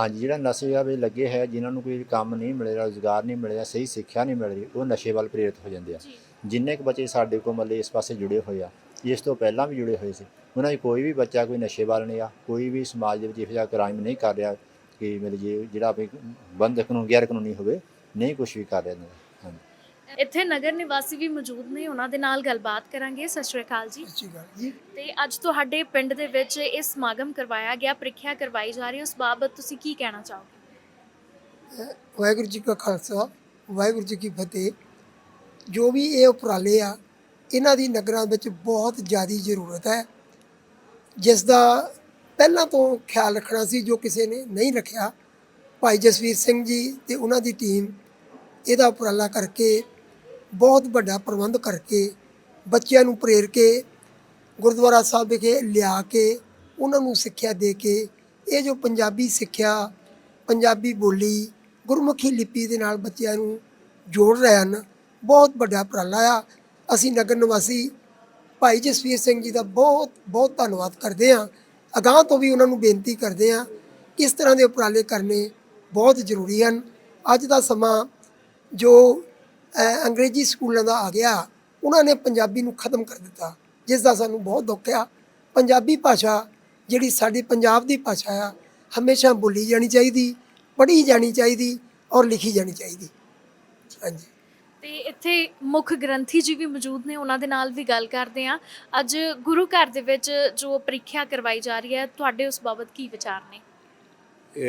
ਹਾਂਜੀ ਜਿਹੜਾ ਨਸ਼ੇ ਆ ਵੀ ਲੱਗੇ ਹੈ ਜਿਨ੍ਹਾਂ ਨੂੰ ਕੋਈ ਕੰਮ ਨਹੀਂ ਮਿਲ ਰਿਹਾ ਰੋਜ਼ਗਾਰ ਨਹੀਂ ਮਿਲ ਰਿਹਾ ਸਹੀ ਸਿੱਖਿਆ ਨਹੀਂ ਮਿਲ ਰਹੀ ਉਹ ਨਸ਼ੇ ਵੱਲ ਪ੍ਰੇਰਿਤ ਹੋ ਜਾਂਦੇ ਆ। ਜਿੰਨੇ ਕੁ ਬੱਚੇ ਸਾਡੇ ਕੋਲ ਮਤਲਬ ਇਸ ਪਾਸੇ ਜੁੜੇ ਹੋਏ ਆ ਇਸ ਤੋਂ ਪਹਿਲਾਂ ਵੀ ਜੁੜੇ ਹੋਏ ਸੀ। ਉਹਨਾਂ 'ਚ ਕੋਈ ਵੀ ਬੱਚਾ ਕੋਈ ਨਸ਼ੇ ਵੱਲ ਨਹੀਂ ਆ ਕੋਈ ਵੀ ਸਮਾਜ ਦੇ ਵਿੱਚ ਇਹੋ ਜਿਹਾ ਕ੍ਰਾਈਮ ਨਹੀਂ ਕਰ ਰਿਹਾ ਕਿ ਮਤਲਬ ਜੇ ਜਿਹੜਾ ਵੀ ਬੰਦ ਕਾਨੂੰਨ ਗੈਰ ਕਾਨੂੰਨੀ ਹੋਵੇ ਨਹੀਂ ਕੁਝ ਵੀ ਕਰ ਰਿਹਾ। ਹਾਂਜੀ। ਇੱਥੇ ਨਗਰ ਨਿਵਾਸੀ ਵੀ ਮੌਜੂਦ ਨੇ ਉਹਨਾਂ ਦੇ ਨਾਲ ਗੱਲਬਾਤ ਕਰਾਂਗੇ। ਸਤਿ ਸ਼੍ਰੀ ਅਕਾਲ ਜੀ। ਸਤਿ ਸ਼੍ਰੀ ਅਕਾਲ ਜੀ। ਤੇ ਅੱਜ ਤੁਹਾਡੇ ਪਿੰਡ ਦੇ ਵਿੱਚ ਇਹ ਸਮਾਗਮ ਕਰਵਾਇਆ ਗਿਆ ਪ੍ਰੀਖਿਆ ਕਰਵਾਈ ਜਾ ਰਹੀ ਹੈ। ਉਸ ਬਾਬਤ ਤੁਸੀਂ ਕੀ ਕਹਿਣਾ ਚਾਹੋਗੇ? ਵਾਹਿਗੁਰੂ ਜੀ ਕਾ ਖਾਲਸਾ ਵਾਹਿਗੁਰੂ ਜੀ ਕੀ ਫਤਿਹ। ਜੋ ਵੀ ਇਹ ਉਪਰਾਲੇ ਆ ਇਹਨਾਂ ਦੀ ਨਗਰਾਂ ਵਿੱਚ ਬਹੁਤ ਜ਼ਿਆਦੀ ਜ਼ਰੂਰਤ ਹੈ। ਜਿਸ ਦਾ ਪਹਿਲਾਂ ਤੋਂ ਖਿਆਲ ਰੱਖਣਾ ਸੀ, ਜੋ ਕਿਸੇ ਨੇ ਨਹੀਂ ਰੱਖਿਆ, ਭਾਈ ਜਸਵੀਰ ਸਿੰਘ ਜੀ ਤੇ ਉਹਨਾਂ ਦੀ ਟੀਮ ਇਹਦਾ ਉਪਰਾਲਾ ਕਰਕੇ, ਬਹੁਤ ਵੱਡਾ ਪ੍ਰਬੰਧ ਕਰਕੇ, ਬੱਚਿਆਂ ਨੂੰ ਪ੍ਰੇਰ ਕੇ, ਗੁਰਦੁਆਰਾ ਸਾਹਿਬ ਵਿਖੇ ਲਿਆ ਕੇ, ਉਹਨਾਂ ਨੂੰ ਸਿੱਖਿਆ ਦੇ ਕੇ, ਇਹ ਜੋ ਪੰਜਾਬੀ ਸਿੱਖਿਆ, ਪੰਜਾਬੀ ਬੋਲੀ, ਗੁਰਮੁਖੀ ਲਿਪੀ ਦੇ ਨਾਲ ਬੱਚਿਆਂ ਨੂੰ ਜੋੜ ਰਹੇ ਹਨ, ਬਹੁਤ ਵੱਡਾ ਉਪਰਾਲਾ ਆ। ਅਸੀਂ ਨਗਰ ਨਿਵਾਸੀ ਭਾਈ ਜਸਵੀਰ ਸਿੰਘ ਜੀ ਦਾ ਬਹੁਤ ਬਹੁਤ ਧੰਨਵਾਦ ਕਰਦੇ ਹਾਂ। ਅਗਾਂਹ ਤੋਂ ਵੀ ਉਹਨਾਂ ਨੂੰ ਬੇਨਤੀ ਕਰਦੇ ਹਾਂ ਕਿ ਇਸ ਤਰ੍ਹਾਂ ਦੇ ਉਪਰਾਲੇ ਕਰਨੇ ਬਹੁਤ ਜ਼ਰੂਰੀ ਹਨ। ਅੱਜ ਦਾ ਸਮਾਂ ਜੋ ਅੰਗਰੇਜ਼ੀ ਸਕੂਲਾਂ ਦਾ ਆ ਗਿਆ, ਉਹਨਾਂ ਨੇ ਪੰਜਾਬੀ ਨੂੰ ਖਤਮ ਕਰ ਦਿੱਤਾ, ਜਿਸ ਦਾ ਸਾਨੂੰ ਬਹੁਤ ਦੁੱਖ ਆ। ਪੰਜਾਬੀ ਭਾਸ਼ਾ ਜਿਹੜੀ ਸਾਡੀ ਪੰਜਾਬ ਦੀ ਭਾਸ਼ਾ ਆ, ਹਮੇਸ਼ਾ ਬੋਲੀ ਜਾਣੀ ਚਾਹੀਦੀ, ਪੜ੍ਹੀ ਜਾਣੀ ਚਾਹੀਦੀ ਔਰ ਲਿਖੀ ਜਾਣੀ ਚਾਹੀਦੀ। ਹਾਂਜੀ। ਤੇ ਇੱਥੇ ਮੁੱਖ ਗ੍ਰੰਥੀ ਜੀ ਵੀ ਮੌਜੂਦ ਨੇ, ਉਹਨਾਂ ਦੇ ਨਾਲ ਵੀ ਗੱਲ ਕਰਦੇ ਹਾਂ। ਅੱਜ ਗੁਰੂ ਘਰ ਦੇ ਵਿੱਚ ਜੋ ਪ੍ਰੀਖਿਆ ਕਰਵਾਈ ਜਾ ਰਹੀ ਹੈ, ਤੁਹਾਡੇ ਉਸ ਬਾਬਤ ਕੀ ਵਿਚਾਰ ਨੇ?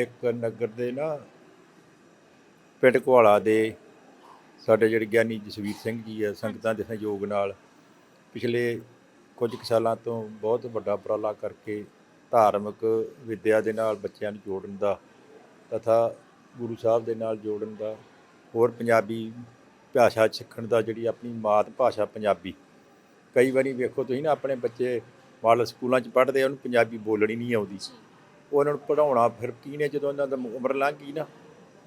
ਇੱਕ ਨਗਰ ਦੇ ਨਾ, ਪਿੰਡ ਕੁਹਾਲਾ ਦੇ ਸਾਡੇ ਜਿਹੜੇ ਗਿਆਨੀ ਜਸਵੀਰ ਸਿੰਘ ਜੀ ਆ, ਸੰਗਤਾਂ ਦੇ ਸਹਿਯੋਗ ਨਾਲ ਪਿਛਲੇ ਕੁਝ ਕੁ ਸਾਲਾਂ ਤੋਂ ਬਹੁਤ ਵੱਡਾ ਉਪਰਾਲਾ ਕਰਕੇ ਧਾਰਮਿਕ ਵਿੱਦਿਆ ਦੇ ਨਾਲ ਬੱਚਿਆਂ ਨੂੰ ਜੋੜਨ ਦਾ ਤਥਾ ਗੁਰੂ ਸਾਹਿਬ ਦੇ ਨਾਲ ਜੋੜਨ ਦਾ, ਹੋਰ ਪੰਜਾਬੀ ਭਾਸ਼ਾ ਸਿੱਖਣ ਦਾ ਜਿਹੜੀ ਆਪਣੀ ਮਾਤ ਭਾਸ਼ਾ ਪੰਜਾਬੀ। ਕਈ ਵਾਰੀ ਵੇਖੋ ਤੁਸੀਂ ਨਾ ਆਪਣੇ ਬੱਚੇ ਮਾਡਲ ਸਕੂਲਾਂ 'ਚ ਪੜ੍ਹਦੇ ਉਹਨੂੰ ਪੰਜਾਬੀ ਬੋਲਣੀ ਨਹੀਂ ਆਉਂਦੀ। ਉਹ ਉਹਨਾਂ ਨੂੰ ਪੜਾਉਣਾ ਫਿਰ ਕੀ ਨੇ ਜਦੋਂ ਉਹਨਾਂ ਦਾ ਉਮਰ ਲੰਘ ਗਈ ਨਾ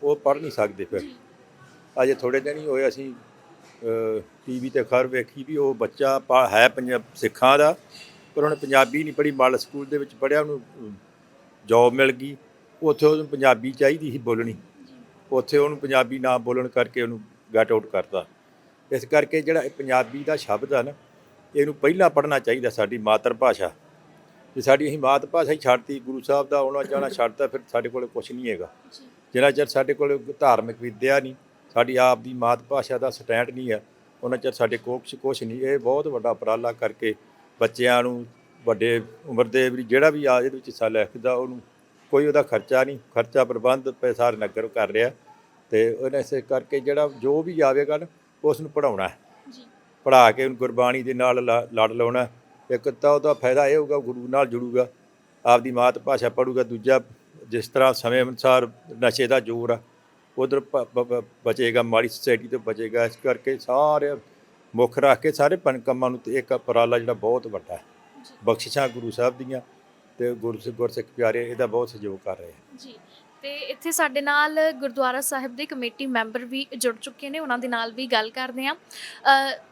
ਉਹ ਪੜ੍ਹ ਨਹੀਂ ਸਕਦੇ ਫਿਰ। ਅਜੇ ਥੋੜੇ ਦਿਨ ਹੀ ਹੋਏ ਅਸੀਂ ਟੀਵੀ ਤੇ ਖਬਰ ਵੇਖੀ ਵੀ ਉਹ ਬੱਚਾ ਹੈ ਪੰਜਾਬ ਸਿੱਖਾਂ ਦਾ ਪਰ ਉਹਨੇ ਪੰਜਾਬੀ ਨਹੀਂ ਪੜ੍ਹੀ ਮਾਡਲ ਸਕੂਲ ਦੇ ਵਿੱਚ ਪੜ੍ਹਿਆ ਉਹਨੂੰ ਜੌਬ ਮਿਲ ਗਈ। ਉੱਥੇ ਉਹਨੂੰ ਪੰਜਾਬੀ ਚਾਹੀਦੀ ਸੀ ਬੋਲਣੀ। ਉੱਥੇ ਉਹਨੂੰ ਪੰਜਾਬੀ ਨਾ ਬੋਲਣ ਕਰਕੇ ਉਹਨੂੰ ਗੈਟ ਆਊਟ ਕਰਤਾ। ਇਸ ਕਰਕੇ ਜਿਹੜਾ ਇਹ ਪੰਜਾਬੀ ਦਾ ਸ਼ਬਦ ਆ ਨਾ ਇਹਨੂੰ ਪਹਿਲਾਂ ਪੜ੍ਹਨਾ ਚਾਹੀਦਾ ਸਾਡੀ ਮਾਤਰ ਭਾਸ਼ਾ। ਜੇ ਸਾਡੀ ਅਸੀਂ ਮਾਤ ਭਾਸ਼ਾ ਹੀ ਛੱਡਤੀ ਗੁਰੂ ਸਾਹਿਬ ਦਾ ਆਉਣਾ ਜਾਣਾ ਛੱਡਤਾ ਫਿਰ ਸਾਡੇ ਕੋਲ ਕੁਝ ਨਹੀਂ ਹੈਗਾ। ਜਿੰਨਾ ਚਿਰ ਸਾਡੇ ਕੋਲ ਧਾਰਮਿਕ ਵਿਦਿਆ ਨਹੀਂ ਸਾਡੀ ਆਪ ਦੀ ਮਾਤ ਭਾਸ਼ਾ ਦਾ ਸਟੈਂਡ ਨਹੀਂ ਹੈ ਉਹਨਾਂ ਚਿਰ ਸਾਡੇ ਕੋਲ ਕੁਛ ਨਹੀਂ। ਇਹ ਬਹੁਤ ਵੱਡਾ ਉਪਰਾਲਾ ਕਰਕੇ ਬੱਚਿਆਂ ਨੂੰ ਵੱਡੇ ਉਮਰ ਦੇ ਵੀ ਜਿਹੜਾ ਵੀ ਆ ਇਹਦੇ ਵਿੱਚ ਹਿੱਸਾ ਲੈਂਦਾ ਉਹਨੂੰ ਕੋਈ ਉਹਦਾ ਖਰਚਾ ਨਹੀਂ ਖਰਚਾ ਪ੍ਰਬੰਧ ਪੈਸਾ ਨਗਰ ਕਰ ਰਿਹਾ। ਤੇ ਉਹਨਾਂ ਇਸੇ ਕਰਕੇ ਜਿਹੜਾ ਜੋ ਵੀ ਆਵੇਗਾ ਨਾ ਉਸ ਨੂੰ ਪੜਾਉਣਾ ਹੈ। ਪੜਾ ਕੇ ਉਹਨੂੰ ਗੁਰਬਾਣੀ ਦੇ ਨਾਲ ਲੜ ਲਾਉਣਾ ਇੱਕ ਤਾਂ ਉਹਦਾ ਫਾਇਦਾ ਇਹ ਹੋਊਗਾ ਗੁਰੂ ਨਾਲ ਜੁੜੂਗਾ। ਆਪਦੀ ਮਾਤ ਭਾਸ਼ਾ ਪੜੂਗਾ ਦੂਜਾ ਜਿਸ ਤਰ੍ਹਾਂ ਸਮੇਂ ਅਨੁਸਾਰ ਨਸ਼ੇ ਦਾ ਜ਼ੋਰ ਆ ਉਧਰ ਬਚੇਗਾ ਮਾੜੀ ਸੁਸਾਇਟੀ ਤੋਂ ਬਚੇਗਾ। ਇਸ ਕਰਕੇ ਸਾਰੇ ਮੁੱਖ ਰੱਖ ਕੇ ਸਾਰੇ ਪਨ ਕੰਮਾਂ ਨੂੰ ਤੇ ਇੱਕ ਉਪਰਾਲਾ ਜਿਹੜਾ ਬਹੁਤ ਵੱਡਾ ਹੈ। ਬਖਸ਼ਿਸ਼ਾਂ ਗੁਰੂ ਸਾਹਿਬ ਦੀਆਂ ਤੇ ਗੁਰੂ ਸਿੱਖ ਗੁਰਸਿੱਖ ਪਿਆਰੇ ਇਹਦਾ ਬਹੁਤ ਸਹਿਯੋਗ ਕਰ ਰਹੇ ਜੀ। ਤੇ ਇੱਥੇ ਸਾਡੇ ਨਾਲ ਗੁਰਦੁਆਰਾ ਸਾਹਿਬ ਦੇ ਕਮੇਟੀ ਮੈਂਬਰ ਵੀ ਜੁੜ ਚੁੱਕੇ ਨੇ ਉਹਨਾਂ ਦੇ ਨਾਲ ਵੀ ਗੱਲ ਕਰਦੇ ਅ,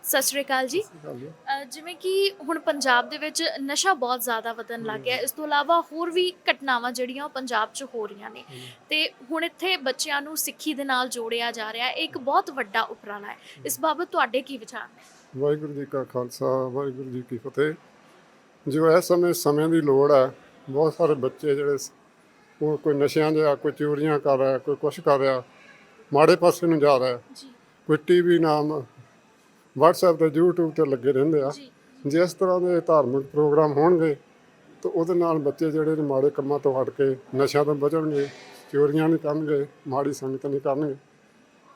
ਸਤਿ ਸ਼੍ਰੀ ਅਕਾਲ ਜੀ। ਅ, ਜਿਵੇਂ ਕਿ ਹੁਣ ਪੰਜਾਬ ਦੇ ਵਿੱਚ ਨਸ਼ਾ ਬਹੁਤ ਜ਼ਿਆਦਾ ਵਧਣ ਲੱਗ ਗਿਆ ਇਸ ਤੋਂ ਇਲਾਵਾ ਹੋਰ ਵੀ ਘਟਨਾਵਾਂ ਜਿਹੜੀਆਂ ਉਹ ਪੰਜਾਬ 'ਚ ਹੋ ਰਹੀਆਂ ਨੇ। ਤੇ ਹੁਣ ਇੱਥੇ ਬੱਚਿਆਂ ਨੂੰ ਸਿੱਖੀ ਦੇ ਨਾਲ ਜੋੜਿਆ ਜਾ ਰਿਹਾ ਹੈ ਇਹ ਇੱਕ ਬਹੁਤ ਵੱਡਾ ਉਪਰਾਲਾ ਹੈ। ਇਸ ਬਾਬਤ ਤੁਹਾਡੇ ਕੀ ਵਿਚਾਰ ਨੇ? ਵਾਹਿਗੁਰੂ ਜੀ ਕਾ ਖਾਲਸਾ ਵਾਹਿਗੁਰੂ ਜੀ ਕੀ ਫਤਿਹ। ਜੋ ਇਸ ਸਮੇਂ ਸਮੇਂ ਦੀ ਲੋੜ ਹੈ ਬਹੁਤ ਸਾਰੇ ਬੱਚੇ ਜਿਹੜੇ ਸ- ਉਹ ਕੋਈ ਨਸ਼ਿਆਂ ਦੇ ਆ ਕੋਈ ਚੋਰੀਆਂ ਕਰ ਰਿਹਾ ਕੋਈ ਕੁਛ ਕਰ ਰਿਹਾ ਮਾੜੇ ਪਾਸੇ ਨੂੰ ਜਾ ਰਿਹਾ ਜੀ। ਕੋਈ ਟੀਵੀ ਨਾਮ WhatsApp ਤੇ YouTube ਤੇ ਲੱਗੇ ਰਹਿੰਦੇ ਆ। ਜੀ। ਜਿਸ ਤਰ੍ਹਾਂ ਦੇ ਧਾਰਮਿਕ ਪ੍ਰੋਗਰਾਮ ਹੋਣਗੇ ਤੇ ਉਹਦੇ ਨਾਲ ਬੱਚੇ ਜਿਹੜੇ ਨੇ ਮਾੜੇ ਕੰਮਾਂ ਤੋਂ ਹਟ ਕੇ ਨਸ਼ਿਆਂ ਤੋਂ ਬਚਣਗੇ ਚੋਰੀਆਂ ਨਹੀਂ ਕਰਨਗੇ ਮਾੜੀ ਸੰਗਤ ਨਹੀਂ ਕਰਨਗੇ।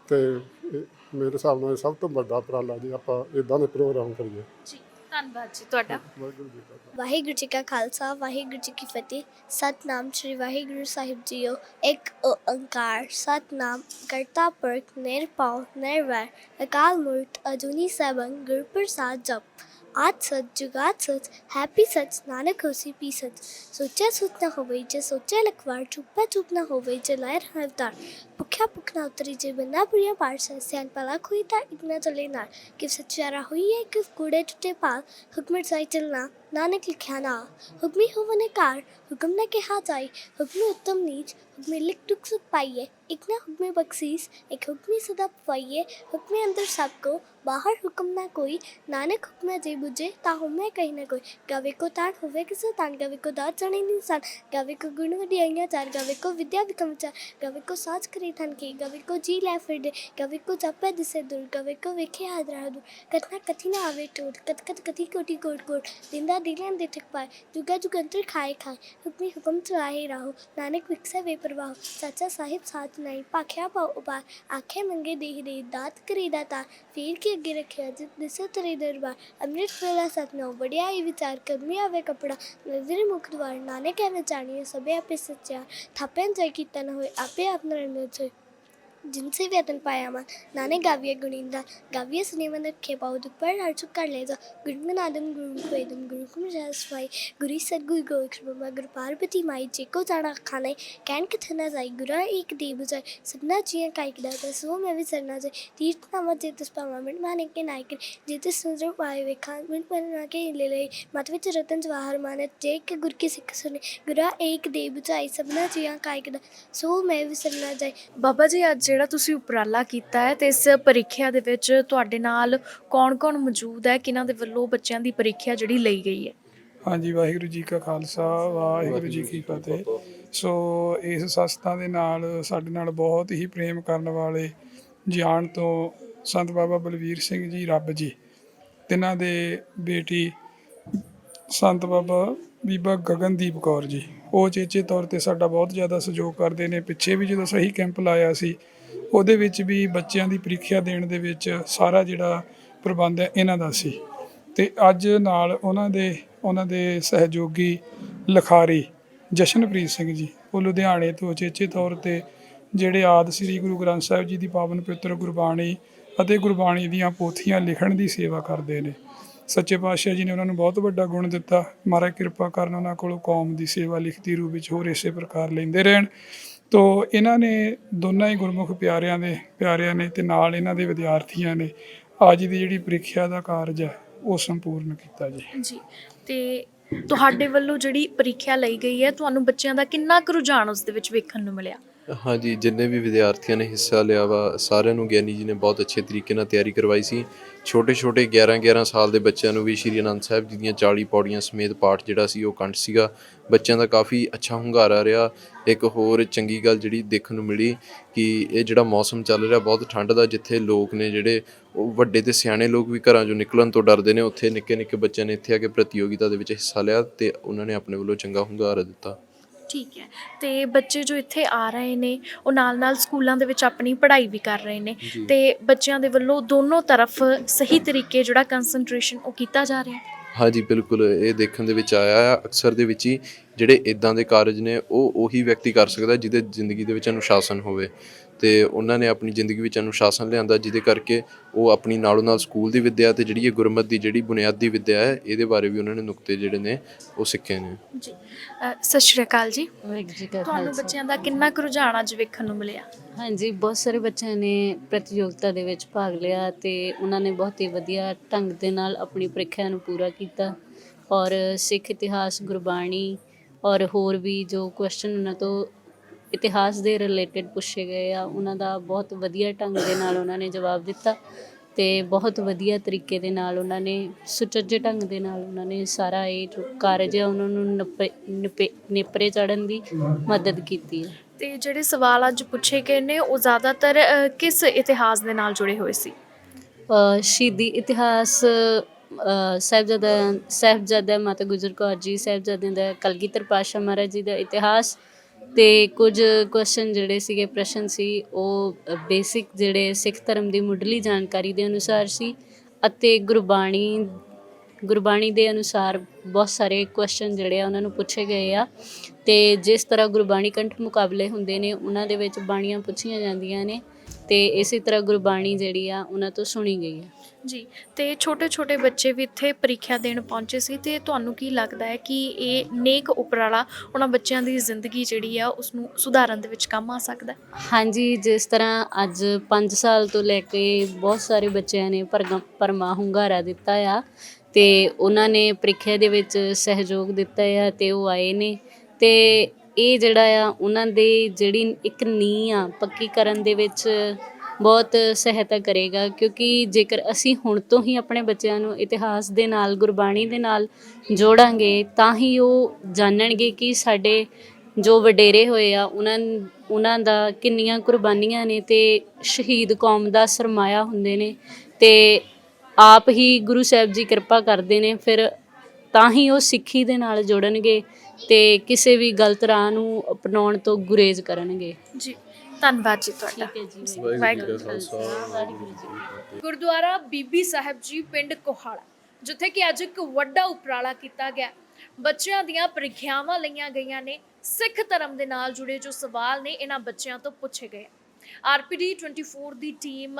ਤੇ ਇਹ ਮੇਰੇ ਹਿਸਾਬ ਨਾਲ ਇਹ ਸਭ ਤੋਂ ਵੱਡਾ ਉਪਰਾਲਾ ਜੀ ਆਪਾਂ ਇਦਾਂ ਦੇ ਪ੍ਰੋਗਰਾਮ ਕਰੀਏ। ਜੀ। ਧੰਨਵਾਦ ਜੀ ਤੁਹਾਡਾ। ਵਾਹਿਗੁਰੂ ਜੀ ਕਾ ਵਾਹਿਗੁਰੂ ਜੀ ਕਾ ਖਾਲਸਾ, ਵਾਹਿਗੁਰੂ ਜੀ ਕੀ ਫਤਿਹ। ਸਤਨਾਮ ਸ੍ਰੀ ਵਾਹਿਗੁਰੂ ਸਾਹਿਬ ਜੀਓ। ਇੱਕ ਓੰਕਾਰ ਸਤਨਾਮ ਕਰਤਾ ਪੁਰਖ, ਨਿਰਭਉ, ਨਿਰਵੈਰ, ਅਕਾਲ ਮੂਰਤ ਅਜੂਨੀ ਸੈਭੰ ਗੁਰ ਪ੍ਰਸਾਦ ਜਪ। ਆਦ ਸਤ, ਜੁਗਾਦ ਸਤ, ਹੈਪੀ ਸਚ ਨਾਨਕ ਹੋਸੀ ਪੀ ਸਚ ਸੋਚਿਆ ਸੁਚ ਨਾ ਹੋਵੇ ਜੇ ਸੋਚਿਆ ਲਖਵਾਰ ਚੁੱਪਾ ਚੁੱਪ ਨਾ ਹੋਵੇ ਜੇ ਲਾਇਰ ਹਵਤਾਰ ਭੁੱਖਿਆ ਭੁੱਖ ਨਾ ਉਤਰੀ ਜੇ ਬੰਦਾ ਪੁਰੀਆ ਪਾਰਸ ਸਿਆਣ ਪਲਾ ਕੋਈ ਤਾਂ ਇਗਨਾ ਚਲੇ ਨਾਲ ਕਿ ਸਚਿਆਰਾ ਨਾਨਕ ਲਿਖਿਆ ਨਾ ਹੁਕਮੀ ਹੋਵਨੇ ਕਾਰ ਹੁਕਮ ਨਾ ਕਿਹਾ ਜਾਏ ਹੁਕਮੀ ਉੱਤਮ ਨੀਚ ਹੁਕਮੀ ਲਿਖ ਟੁਕ ਸੁਖ ਪਾਈਏ ਇੱਕ ਨਾ ਹੁਕਮੇ ਬਖਸ਼ੀਸ ਇੱਕ ਹੁਕਮੀ ਸਦਾ ਪਾਈਏ ਹੁਕਮੇ ਅੰਦਰ ਸਭ ਕੋ ਬਾਹਰ ਹੁਕਮ ਨਾ ਕੋਈ ਨਾਨਕ ਹੁਕਮੇ ਜੇ ਬੁਝੇ ਤਾ ਹੁਮੇ ਕਹੀ ਨਾ ਕੋਈ ਗਾਵੇ ਕੋ ਤਾਣ ਹੋਵੇ ਕਿਸੇ ਤਾਣ ਗਾਵੇ ਕੋ ਦਾਤ ਜਣੇ ਨਿਸਾਨ ਗਾਵੇ ਕੋ ਗੁਣ ਵਡਿਆਈਆਂ ਚਾਰ ਗਾਵੇ ਕੋ ਵਿਦਿਆ ਵਿਕਮ ਚਾਰ ਗਾਵੇ ਕੋ ਸਾਚ ਕਰੇ ਥਨ ਕੀ ਗਾਵੇ ਕੋ ਜੀ ਲੈ ਫਿਰਦੇ ਗਾਵੇ ਕੋ ਜਪੈ ਦਿਸੇ ਦੁਰ ਗਾਵੇ ਕੋ ਵੇਖੇ ਹਾਦਰਾ ਦੁਰ ਕਤਨਾ ਕਥੀ ਨਾ ਆਵੇ ਟੋਟ ਕਤ ਕਤ ਕਥੀ ਕੋਟੀ ਕੋਟ ਕੋਟ ਦਿੰਦਾ ਦਿਲਾਂ ਦੇ ਠਕ ਪਾਏ। ਜੁਗਾ ਜੁਗੰਤਰ ਖਾਏ ਖਾਏ। ਹੁਕਮੀ ਹੁਕਮ ਚਲਾਏ ਨਾਨਕ ਵਿਕਸੇ ਵੇ ਪ੍ਰਵਾਹ। ਸੱਚਾ ਸਾਹਿਬ ਸਾਥ ਨਹੀਂ ਪਾਖਿਆ ਪਾਉ ਉਪਾਰ ਆਖੇ ਮੰਗੇ ਦੇਹ ਦੇ ਦਾਤ ਕਰੀ ਦਾਤਾ ਫੇਰ ਕੇ ਅੱਗੇ ਰੱਖਿਆ ਜਿਤ ਦਿਸੇ ਤੇਰੇ ਦਰਬਾਰ। ਅੰਮ੍ਰਿਤ ਵੇਲਾ ਸਤਨਾਉ ਵਡਿਆਈ ਵਿਚਾਰ ਕਰਮੀ ਆਵੇ ਕਪੜਾ। ਨਜ਼ਰ ਮੁਖ ਦਵਾਰ। ਨਾਨਕ ਐਵੇਂ ਜਾਣੀਏ ਸਭੇ ਆਪੇ ਸੱਚਾ ਥਾਪਿਆਂ ਜੈ ਕੀਤਾ ਨਾ ਹੋਏ, ਆਪੇ ਆਪ ਨਰਨ ਚ Cinsi ve adın payaman. Nane gavye gününde. Gavye sinemanı kebavduk par artık karlaydı. Gürümün adın gürüm koydum. Gürüm jasvay. Gürü sadgü goykrumama. Gür parvati mai ceko zana khanay. Kän kıthana zay. Güra ek debu zay. Sabna ciyan kaykıda da. Sıvı mevi sarna zay. Tirt nama cetis pama. Mint manik ke naikin. Cetis sınırı paye ve khan. Mint manana ke ilelay. Matviç ratan jwahar manet. Cek ਗੁਰ ਕੀ ਸਿੱਖ ਸੁਨੇ ਗੁਰਾ ਏਕ ਦੇ ਬੁਝਾਈ ਸਭਨਾ ਜੀਆਂ ਕਾਇਕ ਦਾ ਸੋ ਮੈਂ ਵਿਸਰਨਾ ਜਾਈ ਬਾਬਾ ਜੀ ਅੱਜ ਜਿਹੜਾ ਤੁਸੀਂ ਉਪਰਾਲਾ ਕੀਤਾ ਹੈ ਤੇ ਇਸ ਪ੍ਰੀਖਿਆ ਦੇ ਵਿੱਚ ਤੁਹਾਡੇ ਨਾਲ ਕੌਣ-ਕੌਣ ਮੌਜੂਦ ਹੈ? ਕਿਹਨਾਂ ਦੇ ਵੱਲੋਂ ਬੱਚਿਆਂ ਦੀ ਪ੍ਰੀਖਿਆ ਜਿਹੜੀ ਲਈ ਗਈ ਹੈ? ਹਾਂਜੀ, ਵਾਹਿਗੁਰੂ ਜੀ ਕਾ ਖਾਲਸਾ, ਵਾਹਿਗੁਰੂ ਜੀ ਕੀ ਫਤਿਹ। ਸੋ ਇਸ ਸੰਸਥਾ ਦੇ ਨਾਲ ਸਾਡੇ ਨਾਲ ਬਹੁਤ ਹੀ ਪ੍ਰੇਮ ਕਰਨ ਵਾਲੇ, ਜਾਣ ਤੋਂ ਸੰਤ ਬਾਬਾ ਬਲਵੀਰ ਸਿੰਘ ਜੀ, ਰੱਬ ਜੀ। ਤਿੰਨਾਂ ਦੇ ਬੇਟੀ ਸੰਤ ਬਾਬਾ ਬੀਬਾ ਗਗਨਦੀਪ ਕੌਰ ਜੀ। ਉਹ ਚੇਚੇ ਤੌਰ ਤੇ ਸਾਡਾ ਬਹੁਤ ਜ਼ਿਆਦਾ ਸਹਿਯੋਗ ਕਰਦੇ ਨੇ। ਪਿੱਛੇ ਵੀ ਜਦੋਂ ਸਹੀ ਕੈਂਪ ਲਾਇਆ ਸੀ ਉਹਦੇ ਵਿੱਚ ਵੀ ਬੱਚਿਆਂ ਦੀ ਪ੍ਰੀਖਿਆ ਦੇਣ ਦੇ ਵਿੱਚ ਸਾਰਾ ਜਿਹੜਾ ਪ੍ਰਬੰਧ ਹੈ ਇਹਨਾਂ ਦਾ ਸੀ। ਤੇ ਅੱਜ ਨਾਲ ਉਹਨਾਂ ਦੇ ਉਹਨਾਂ ਦੇ ਸਹਿਯੋਗੀ ਲਖਾਰੀ ਜਸ਼ਨਪ੍ਰੀਤ ਸਿੰਘ ਜੀ, ਉਹ ਲੁਧਿਆਣੇ ਤੋਂ ਚੇਚੇ ਤੌਰ ਤੇ ਜਿਹੜੇ ਆਦ ਸ੍ਰੀ ਗੁਰੂ ਗ੍ਰੰਥ ਸਾਹਿਬ ਜੀ ਦੀ ਪਾਵਨ ਪਵਿੱਤਰ ਗੁਰਬਾਣੀ ਅਤੇ ਗੁਰਬਾਣੀ ਦੀਆਂ ਪੋਥੀਆਂ ਲਿਖਣ ਦੀ ਸੇਵਾ ਕਰਦੇ ਨੇ। ਸੱਚੇ ਪਾਤਸ਼ਾਹ ਜੀ ਨੇ ਉਹਨਾਂ ਨੂੰ ਬਹੁਤ ਵੱਡਾ ਗੁਣ ਦਿੱਤਾ। ਮਹਾਰਾਜ ਕਿਰਪਾ ਕਰਨ ਉਹਨਾਂ ਕੋਲੋਂ ਕੌਮ ਦੀ ਸੇਵਾ ਲਿਖਤੀ ਰੂਪ ਵਿੱਚ ਹੋਰ ਇਸੇ ਪ੍ਰਕਾਰ ਲੈਂਦੇ ਰਹਿਣ। ਤੋ ਇਹਨਾਂ ਨੇ ਦੋਨਾਂ ਹੀ ਗੁਰਮੁਖ ਪਿਆਰਿਆਂ ਦੇ, ਪਿਆਰਿਆਂ ਨੇ ਤੇ ਨਾਲ ਇਹਨਾਂ ਦੇ ਵਿਦਿਆਰਥੀਆਂ ਨੇ ਅੱਜ ਦੀ ਜਿਹੜੀ ਪ੍ਰੀਖਿਆ ਦਾ ਕਾਰਜ ਹੈ, ਉਹ ਸੰਪੂਰਨ ਕੀਤਾ ਜੀ। ਜੀ, ਤੇ ਤੁਹਾਡੇ ਵੱਲੋਂ ਜਿਹੜੀ ਪ੍ਰੀਖਿਆ ਲਈ ਗਈ ਹੈ, ਤੁਹਾਨੂੰ ਬੱਚਿਆਂ ਦਾ ਕਿੰਨਾ ਕੁ ਰੁਝਾਨ ਉਸ ਦੇ ਵਿੱਚ ਵੇਖਣ ਨੂੰ ਮਿਲਿਆ? ਹਾਂਜੀ, ਜਿੰਨੇ ਵੀ ਵਿਦਿਆਰਥੀਆਂ ਨੇ ਹਿੱਸਾ ਲਿਆ ਵਾ, ਸਾਰਿਆਂ ਨੂੰ ਗਿਆਨੀ ਜੀ ਨੇ ਬਹੁਤ ਅੱਛੇ ਤਰੀਕੇ ਨਾਲ ਤਿਆਰੀ ਕਰਵਾਈ ਸੀ। ਛੋਟੇ ਛੋਟੇ 11 11 ਸਾਲ ਦੇ ਬੱਚਿਆਂ ਨੂੰ ਵੀ ਸ਼੍ਰੀ ਅਨੰਦ ਸਾਹਿਬ ਜੀ ਦੀਆਂ 40 ਪੌੜੀਆਂ ਸਮੇਤ ਪਾਠ ਜਿਹੜਾ ਸੀ ਉਹ ਕੰਠ ਸੀਗਾ। ਬੱਚਿਆਂ ਦਾ ਕਾਫੀ ਅੱਛਾ ਹੁੰਗਾਰਾ ਰਿਹਾ। ਇੱਕ ਹੋਰ ਚੰਗੀ ਗੱਲ ਜਿਹੜੀ ਦੇਖਣ ਨੂੰ ਮਿਲੀ ਕਿ ਇਹ ਜਿਹੜਾ ਮੌਸਮ ਚੱਲ ਰਿਹਾ, ਬਹੁਤ ਠੰਡ ਦਾ, ਜਿੱਥੇ ਲੋਕ ਨੇ ਜਿਹੜੇ ਉਹ ਵੱਡੇ ਤੇ ਸਿਆਣੇ ਲੋਕ ਵੀ ਘਰਾਂ ਚੋਂ ਨਿਕਲਣ ਤੋਂ ਡਰਦੇ ਨੇ, ਉੱਥੇ ਨਿੱਕੇ ਨਿੱਕੇ ਬੱਚਿਆਂ ਨੇ ਇੱਥੇ ਆ ਕੇ ਪ੍ਰਤੀਯੋਗਿਤਾ ਦੇ ਵਿੱਚ ਹਿੱਸਾ ਲਿਆ ਤੇ ਉਹਨਾਂ ਨੇ ਆਪਣੇ ਵੱਲੋਂ ਚੰਗਾ ਹੁੰਗਾਰਾ ਦਿੱਤਾ। ਠੀਕ ਹੈ। ਤੇ ਬੱਚੇ ਜੋ ਇੱਥੇ ਆ ਰਹੇ ਨੇ ਉਹ ਨਾਲ-ਨਾਲ ਸਕੂਲਾਂ ਦੇ ਵਿੱਚ ਆਪਣੀ ਪੜ੍ਹਾਈ ਵੀ ਕਰ ਰਹੇ ਨੇ ਤੇ ਬੱਚਿਆਂ ਦੇ ਵੱਲੋਂ ਦੋਨੋਂ ਤਰਫ ਸਹੀ ਤਰੀਕੇ ਜਿਹੜਾ ਕਨਸੈਂਟਰੇਸ਼ਨ ਉਹ ਕੀਤਾ ਜਾ ਰਿਹਾ? ਹੈ ਹਾਂਜੀ ਬਿਲਕੁਲ। ਇਹ ਦੇਖਣ ਦੇ ਵਿੱਚ ਆਇਆ ਆ ਅਕਸਰ ਦੇ ਵਿੱਚ ਹੀ ਜਿਹੜੇ ਇਦਾਂ ਦੇ ਕਾਰਜ ਨੇ ਉਹ ਉਹੀ ਵਿਅਕਤੀ ਕਰ ਸਕਦਾ ਜਿਹਦੇ ਜ਼ਿੰਦਗੀ ਦੇ ਵਿੱਚ ਅਨੁਸ਼ਾਸਨ ਹੋਵੇ। ਤੇ ਉਹਨਾਂ ਨੇ ਆਪਣੀ ਜ਼ਿੰਦਗੀ ਵਿੱਚ ਅਨੁਸ਼ਾਸਨ ਲਿਆਂਦਾ ਜਿਹਦੇ ਕਰਕੇ ਉਹ ਆਪਣੀ ਨਾਲੋਂ ਨਾਲ ਸਕੂਲ ਦੀ ਵਿੱਦਿਆ ਤੇ ਜਿਹੜੀ ਇਹ ਗੁਰਮਤ ਦੀ ਜਿਹੜੀ ਬੁਨਿਆਦੀ ਵਿੱਦਿਆ ਹੈ ਇਹਦੇ ਬਾਰੇ ਵੀ ਉਹਨਾਂ ਨੇ ਨੁਕਤੇ ਜਿਹੜੇ ਨੇ ਉਹ ਸਿੱਖੇ ਨੇ। ਜੀ। ਸਤਿ ਸ਼੍ਰੀ ਅਕਾਲ ਜੀ। ਤੁਹਾਨੂੰ ਬੱਚਿਆਂ ਦਾ ਕਿੰਨਾ ਕੁ ਰੁਝਾਨ ਅੱਜ ਵੇਖਣ ਨੂੰ ਮਿਲਿਆ? ਹਾਂਜੀ ਬਹੁਤ ਸਾਰੇ ਬੱਚਿਆਂ ਨੇ ਪ੍ਰਤੀਯੋਗਤਾ ਦੇ ਵਿੱਚ ਭਾਗ ਲਿਆ ਤੇ ਉਹਨਾਂ ਨੇ ਬਹੁਤ ਹੀ ਵਧੀਆ ਢੰਗ ਦੇ ਨਾਲ ਆਪਣੀ ਪ੍ਰੀਖਿਆ ਨੂੰ ਪੂਰਾ ਕੀਤਾ ਔਰ ਸਿੱਖ ਇਤਿਹਾਸ ਗੁਰਬਾਣੀ ਔਰ ਹੋਰ ਵੀ ਜੋ ਕੁਐਸਚਨ ਉਹਨਾਂ ਤੋਂ ਇਤਿਹਾਸ ਦੇ ਰਿਲੇਟਡ ਪੁੱਛੇ ਗਏ ਆ ਉਹਨਾਂ ਦਾ ਬਹੁਤ ਵਧੀਆ ਢੰਗ ਦੇ ਨਾਲ ਉਹਨਾਂ ਨੇ ਜਵਾਬ ਦਿੱਤਾ ਤੇ ਬਹੁਤ ਵਧੀਆ ਤਰੀਕੇ ਦੇ ਨਾਲ ਉਹਨਾਂ ਨੇ ਸੁਚੱਜੇ ਢੰਗ ਦੇ ਨਾਲ ਉਹਨਾਂ ਨੇ ਸਾਰਾ ਇਹ ਜੋ ਕਾਰਜ ਹੈ ਉਹਨਾਂ ਨੂੰ ਨੱਪੇ- ਨਿਪੇ- ਨੇਪਰੇ ਚੜਨ ਦੀ ਮਦਦ ਕੀਤੀ ਹੈ ਤੇ ਜਿਹੜੇ ਸਵਾਲ ਅੱਜ ਪੁੱਛੇ ਗਏ ਨੇ ਉਹ ਜ਼ਿਆਦਾਤਰ ਕਿਸ ਇਤਿਹਾਸ ਦੇ ਨਾਲ ਜੁੜੇ ਹੋਏ ਸੀ? ਸ਼ਹੀਦੀ ਇਤਿਹਾਸ ਸਾਹਿਬਜ਼ਾਦਾ ਸਾਹਿਬਜ਼ਾਦਾ ਮਾਤਾ ਗੁਜਰ ਕੌਰ ਜੀ ਸਾਹਿਬਜ਼ਾਦਿਆਂ ਦਾ ਕਲਗੀਧਰ ਪਾਤਸ਼ਾਹ ਮਹਾਰਾਜ ਜੀ ਦਾ ਇਤਿਹਾਸ ਤੇ ਕੁਝ ਕੁਐਸਚਨ ਜਿਹੜੇ ਸੀਗੇ, ਪ੍ਰਸ਼ਨ ਸੀ, ਉਹ ਬੇਸਿਕ ਜਿਹੜੇ ਸਿੱਖ ਧਰਮ ਦੀ ਮੁੱਢਲੀ ਜਾਣਕਾਰੀ ਦੇ ਅਨੁਸਾਰ ਸੀ ਅਤੇ ਗੁਰਬਾਣੀ ਗੁਰਬਾਣੀ ਦੇ ਅਨੁਸਾਰ ਬਹੁਤ ਸਾਰੇ ਕੁਐਸਚਨ ਜਿਹੜੇ ਆ ਉਹਨਾਂ ਨੂੰ ਪੁੱਛੇ ਗਏ ਆ। ਤੇ ਜਿਸ ਤਰ੍ਹਾਂ ਗੁਰਬਾਣੀ ਕੰਠ ਮੁਕਾਬਲੇ ਹੁੰਦੇ ਨੇ, ਉਹਨਾਂ ਦੇ ਵਿੱਚ ਬਾਣੀਆਂ ਪੁੱਛੀਆਂ ਜਾਂਦੀਆਂ ਨੇ ਤੇ ਇਸੇ ਤਰ੍ਹਾਂ ਗੁਰਬਾਣੀ ਜਿਹੜੀ ਆ ਉਹਨਾਂ ਤੋਂ ਸੁਣੀ ਗਈ ਆ। ਜੀ, ਤੇ ਛੋਟੇ ਛੋਟੇ ਬੱਚੇ ਵੀ ਇੱਥੇ ਪ੍ਰੀਖਿਆ ਦੇਣ ਪਹੁੰਚੇ ਸੀ ਤੇ ਤੁਹਾਨੂੰ ਕੀ ਲੱਗਦਾ ਹੈ ਕਿ ਇਹ ਨੇਕ ਉਪਰਾਲਾ ਉਹਨਾਂ ਬੱਚਿਆਂ ਦੀ ਜ਼ਿੰਦਗੀ ਜਿਹੜੀ ਆ ਉਸ ਨੂੰ ਸੁਧਾਰਨ ਦੇ ਵਿੱਚ ਕੰਮ ਆ ਸਕਦਾ ਹਾਂਜੀ, ਜਿਸ ਤਰ੍ਹਾਂ ਅੱਜ 5 ਸਾਲ ਤੋਂ ਲੈ ਕੇ ਬਹੁਤ ਸਾਰੇ ਬੱਚਿਆਂ ਨੇ ਪਰਗ- ਪਰਮਾ ਹੁੰਗਾਰਾ ਦਿੱਤਾ ਆ ਤੇ ਉਹਨਾਂ ਨੇ ਪ੍ਰੀਖਿਆ ਦੇ ਵਿੱਚ ਸਹਿਯੋਗ ਦਿੱਤਾ ਆ ਤੇ ਉਹ ਆਏ ਨੇ ਤੇ ਇਹ ਜਿਹੜਾ ਆ ਉਹਨਾਂ ਦੇ ਜਿਹੜੀ ਇੱਕ ਨੀਂਹ ਆ ਪੱਕੀ ਕਰਨ ਦੇ ਵਿੱਚ ਬਹੁਤ ਸਹਾਇਤਾ ਕਰੇਗਾ, ਕਿਉਂਕਿ ਜੇਕਰ ਅਸੀਂ ਹੁਣ ਤੋਂ ਹੀ ਆਪਣੇ ਬੱਚਿਆਂ ਨੂੰ ਇਤਿਹਾਸ ਦੇ ਨਾਲ, ਗੁਰਬਾਣੀ ਦੇ ਨਾਲ ਜੋੜਾਂਗੇ, ਤਾਂ ਹੀ ਉਹ ਜਾਣਨਗੇ ਕਿ ਸਾਡੇ ਜੋ ਵਡੇਰੇ ਹੋਏ ਆ, ਉਹਨਾਂ ਉਹਨਾਂ ਦਾ ਕਿੰਨੀਆਂ ਕੁਰਬਾਨੀਆਂ ਨੇ ਤੇ ਸ਼ਹੀਦ ਕੌਮ ਦਾ ਸਰਮਾਇਆ ਹੁੰਦੇ ਨੇ ਤੇ ਆਪ ਹੀ ਗੁਰੂ ਸਾਹਿਬ ਜੀ ਕਿਰਪਾ ਕਰਦੇ ਨੇ, ਫਿਰ ਤਾਂ ਹੀ ਉਹ ਸਿੱਖੀ ਦੇ ਨਾਲ ਜੁੜਨਗੇ ਤੇ ਕਿਸੇ ਵੀ ਗਲਤ ਰਾਹ ਨੂੰ ਅਪਣਾਉਣ ਤੋਂ ਗੁਰੇਜ਼ ਕਰਨਗੇ। ਜੀ। ਧੰਨਵਾਦ ਜੀ ਤੁਹਾਡਾ। ਠੀਕ ਹੈ ਜੀ। ਵਾਹਿਗੁਰੂ ਜੀ ਕਾ ਖਾਲਸਾ ਵਾਹਿਗੁਰੂ ਜੀ ਕੀ ਫਤਿਹ। ਗੁਰਦੁਆਰਾ ਬੀਬੀ ਸਾਹਿਬ ਜੀ ਪਿੰਡ ਕੋਹਾੜਾ ਜਿੱਥੇ ਕਿ ਅੱਜ ਇੱਕ ਵੱਡਾ ਉਪਰਾਲਾ ਕੀਤਾ ਗਿਆ। ਬੱਚਿਆਂ ਦੀਆਂ ਪ੍ਰੀਖਿਆਵਾਂ ਲਈਆਂ ਗਈਆਂ ਨੇ ਸਿੱਖ ਧਰਮ ਦੇ ਨਾਲ ਜੁੜੇ ਜੋ ਸਵਾਲ ਨੇ ਇਹਨਾਂ ਬੱਚਿਆਂ ਤੋਂ ਪੁੱਛੇ ਗਏ। ਆਰਪੀਡੀ 24 ਦੀ ਟੀਮ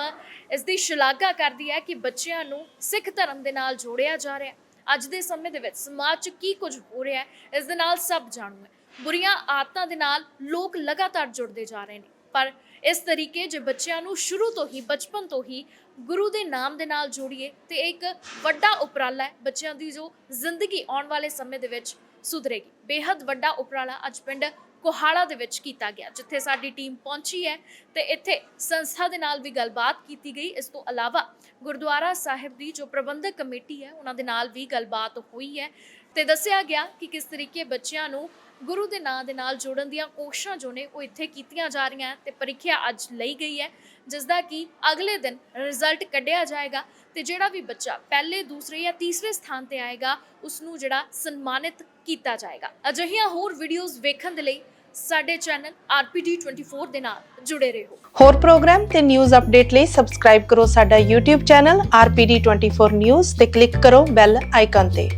ਇਸ ਦੀ ਸ਼ਲਾਘਾ ਕਰਦੀ ਹੈ ਕਿ ਬੱਚਿਆਂ ਨੂੰ ਸਿੱਖ ਧਰਮ ਦੇ ਨਾਲ ਜੋੜਿਆ ਜਾ ਰਿਹਾ ਹੈ। ਅੱਜ ਦੇ ਸਮੇਂ ਦੇ ਵਿੱਚ ਸਮਾਜ 'ਚ ਕੀ ਕੁਝ ਹੋ ਰਿਹਾ ਹੈ ਇਸ ਦੇ ਨਾਲ ਸਭ ਜਾਣੂ ਹੈ। ਬੁਰੀਆਂ ਆਦਤਾਂ ਦੇ ਨਾਲ ਲੋਕ ਲਗਾਤਾਰ ਜੁੜਦੇ ਜਾ ਰਹੇ ਨੇ। ਪਰ ਇਸ ਤਰੀਕੇ ਜੇ ਬੱਚਿਆਂ ਨੂੰ ਸ਼ੁਰੂ ਤੋਂ ਹੀ, ਬਚਪਨ ਤੋਂ ਹੀ ਗੁਰੂ ਦੇ ਨਾਮ ਦੇ ਨਾਲ ਜੋੜੀਏ, ਤੇ ਇਹ ਇੱਕ ਵੱਡਾ ਉਪਰਾਲਾ ਹੈ ਬੱਚਿਆਂ ਦੀ ਜੋ ਜ਼ਿੰਦਗੀ ਆਉਣ ਵਾਲੇ ਸਮੇਂ ਦੇ ਵਿੱਚ ਸੁਧਰੇਗੀ। ਬੇਹੱਦ ਵੱਡਾ ਉਪਰਾਲਾ ਅੱਜ ਪਿੰਡ ਕੋਹਾੜਾ ਦੇ ਵਿੱਚ ਕੀਤਾ ਗਿਆ, ਜਿੱਥੇ ਸਾਡੀ ਟੀਮ ਪਹੁੰਚੀ ਹੈ ਤੇ ਇੱਥੇ ਸੰਸਥਾ ਦੇ ਨਾਲ ਵੀ ਗੱਲਬਾਤ ਕੀਤੀ ਗਈ। ਇਸ ਤੋਂ ਇਲਾਵਾ ਗੁਰਦੁਆਰਾ ਸਾਹਿਬ ਦੀ ਜੋ ਪ੍ਰਬੰਧਕ ਕਮੇਟੀ ਹੈ, ਉਹਨਾਂ ਦੇ ਨਾਲ ਵੀ ਗੱਲਬਾਤ ਹੋਈ ਹੈ ਤੇ ਦੱਸਿਆ ਗਿਆ ਕਿ ਕਿਸ ਤਰੀਕੇ ਬੱਚਿਆਂ ਨੂੰ ਗੁਰੂ ਦੇ ਨਾਂ ਦੇ ਨਾਲ ਜੋੜਨ ਦੀਆਂ ਕੋਸ਼ਿਸ਼ਾਂ ਜੋ ਨੇ ਉਹ ਇੱਥੇ ਕੀਤੀਆਂ ਜਾ ਰਹੀਆਂ ਤੇ ਪ੍ਰੀਖਿਆ ਅੱਜ ਲਈ ਗਈ ਹੈ ਜਿਸ ਦਾ ਕਿ ਅਗਲੇ ਦਿਨ ਰਿਜ਼ਲਟ ਕੱਢਿਆ ਜਾਏਗਾ ਤੇ ਜਿਹੜਾ ਵੀ ਬੱਚਾ ਪਹਿਲੇ, ਦੂਸਰੇ ਜਾਂ ਤੀਸਰੇ ਸਥਾਨ ਤੇ ਆਏਗਾ ਉਸ ਨੂੰ ਜਿਹੜਾ ਸਨਮਾਨਿਤ ਕੀਤਾ ਜਾਏਗਾ। ਅਜਿਹੀਆਂ ਹੋਰ ਵੀਡੀਓਜ਼ ਵੇਖਣ ਦੇ ਲਈ ਸਾਡੇ ਚੈਨਲ RPD 24 ਦੇ ਨਾਲ ਜੁੜੇ ਰਹੋ। ਹੋਰ ਪ੍ਰੋਗਰਾਮ ਤੇ ਨਿਊਜ਼ ਅਪਡੇਟ ਲਈ ਸਬਸਕ੍ਰਾਈਬ ਕਰੋ ਸਾਡਾ YouTube ਚੈਨਲ RPD24 News ਤੇ ਕਲਿੱਕ ਕਰੋ ਬੈਲ ਆਈਕਨ ਤੇ।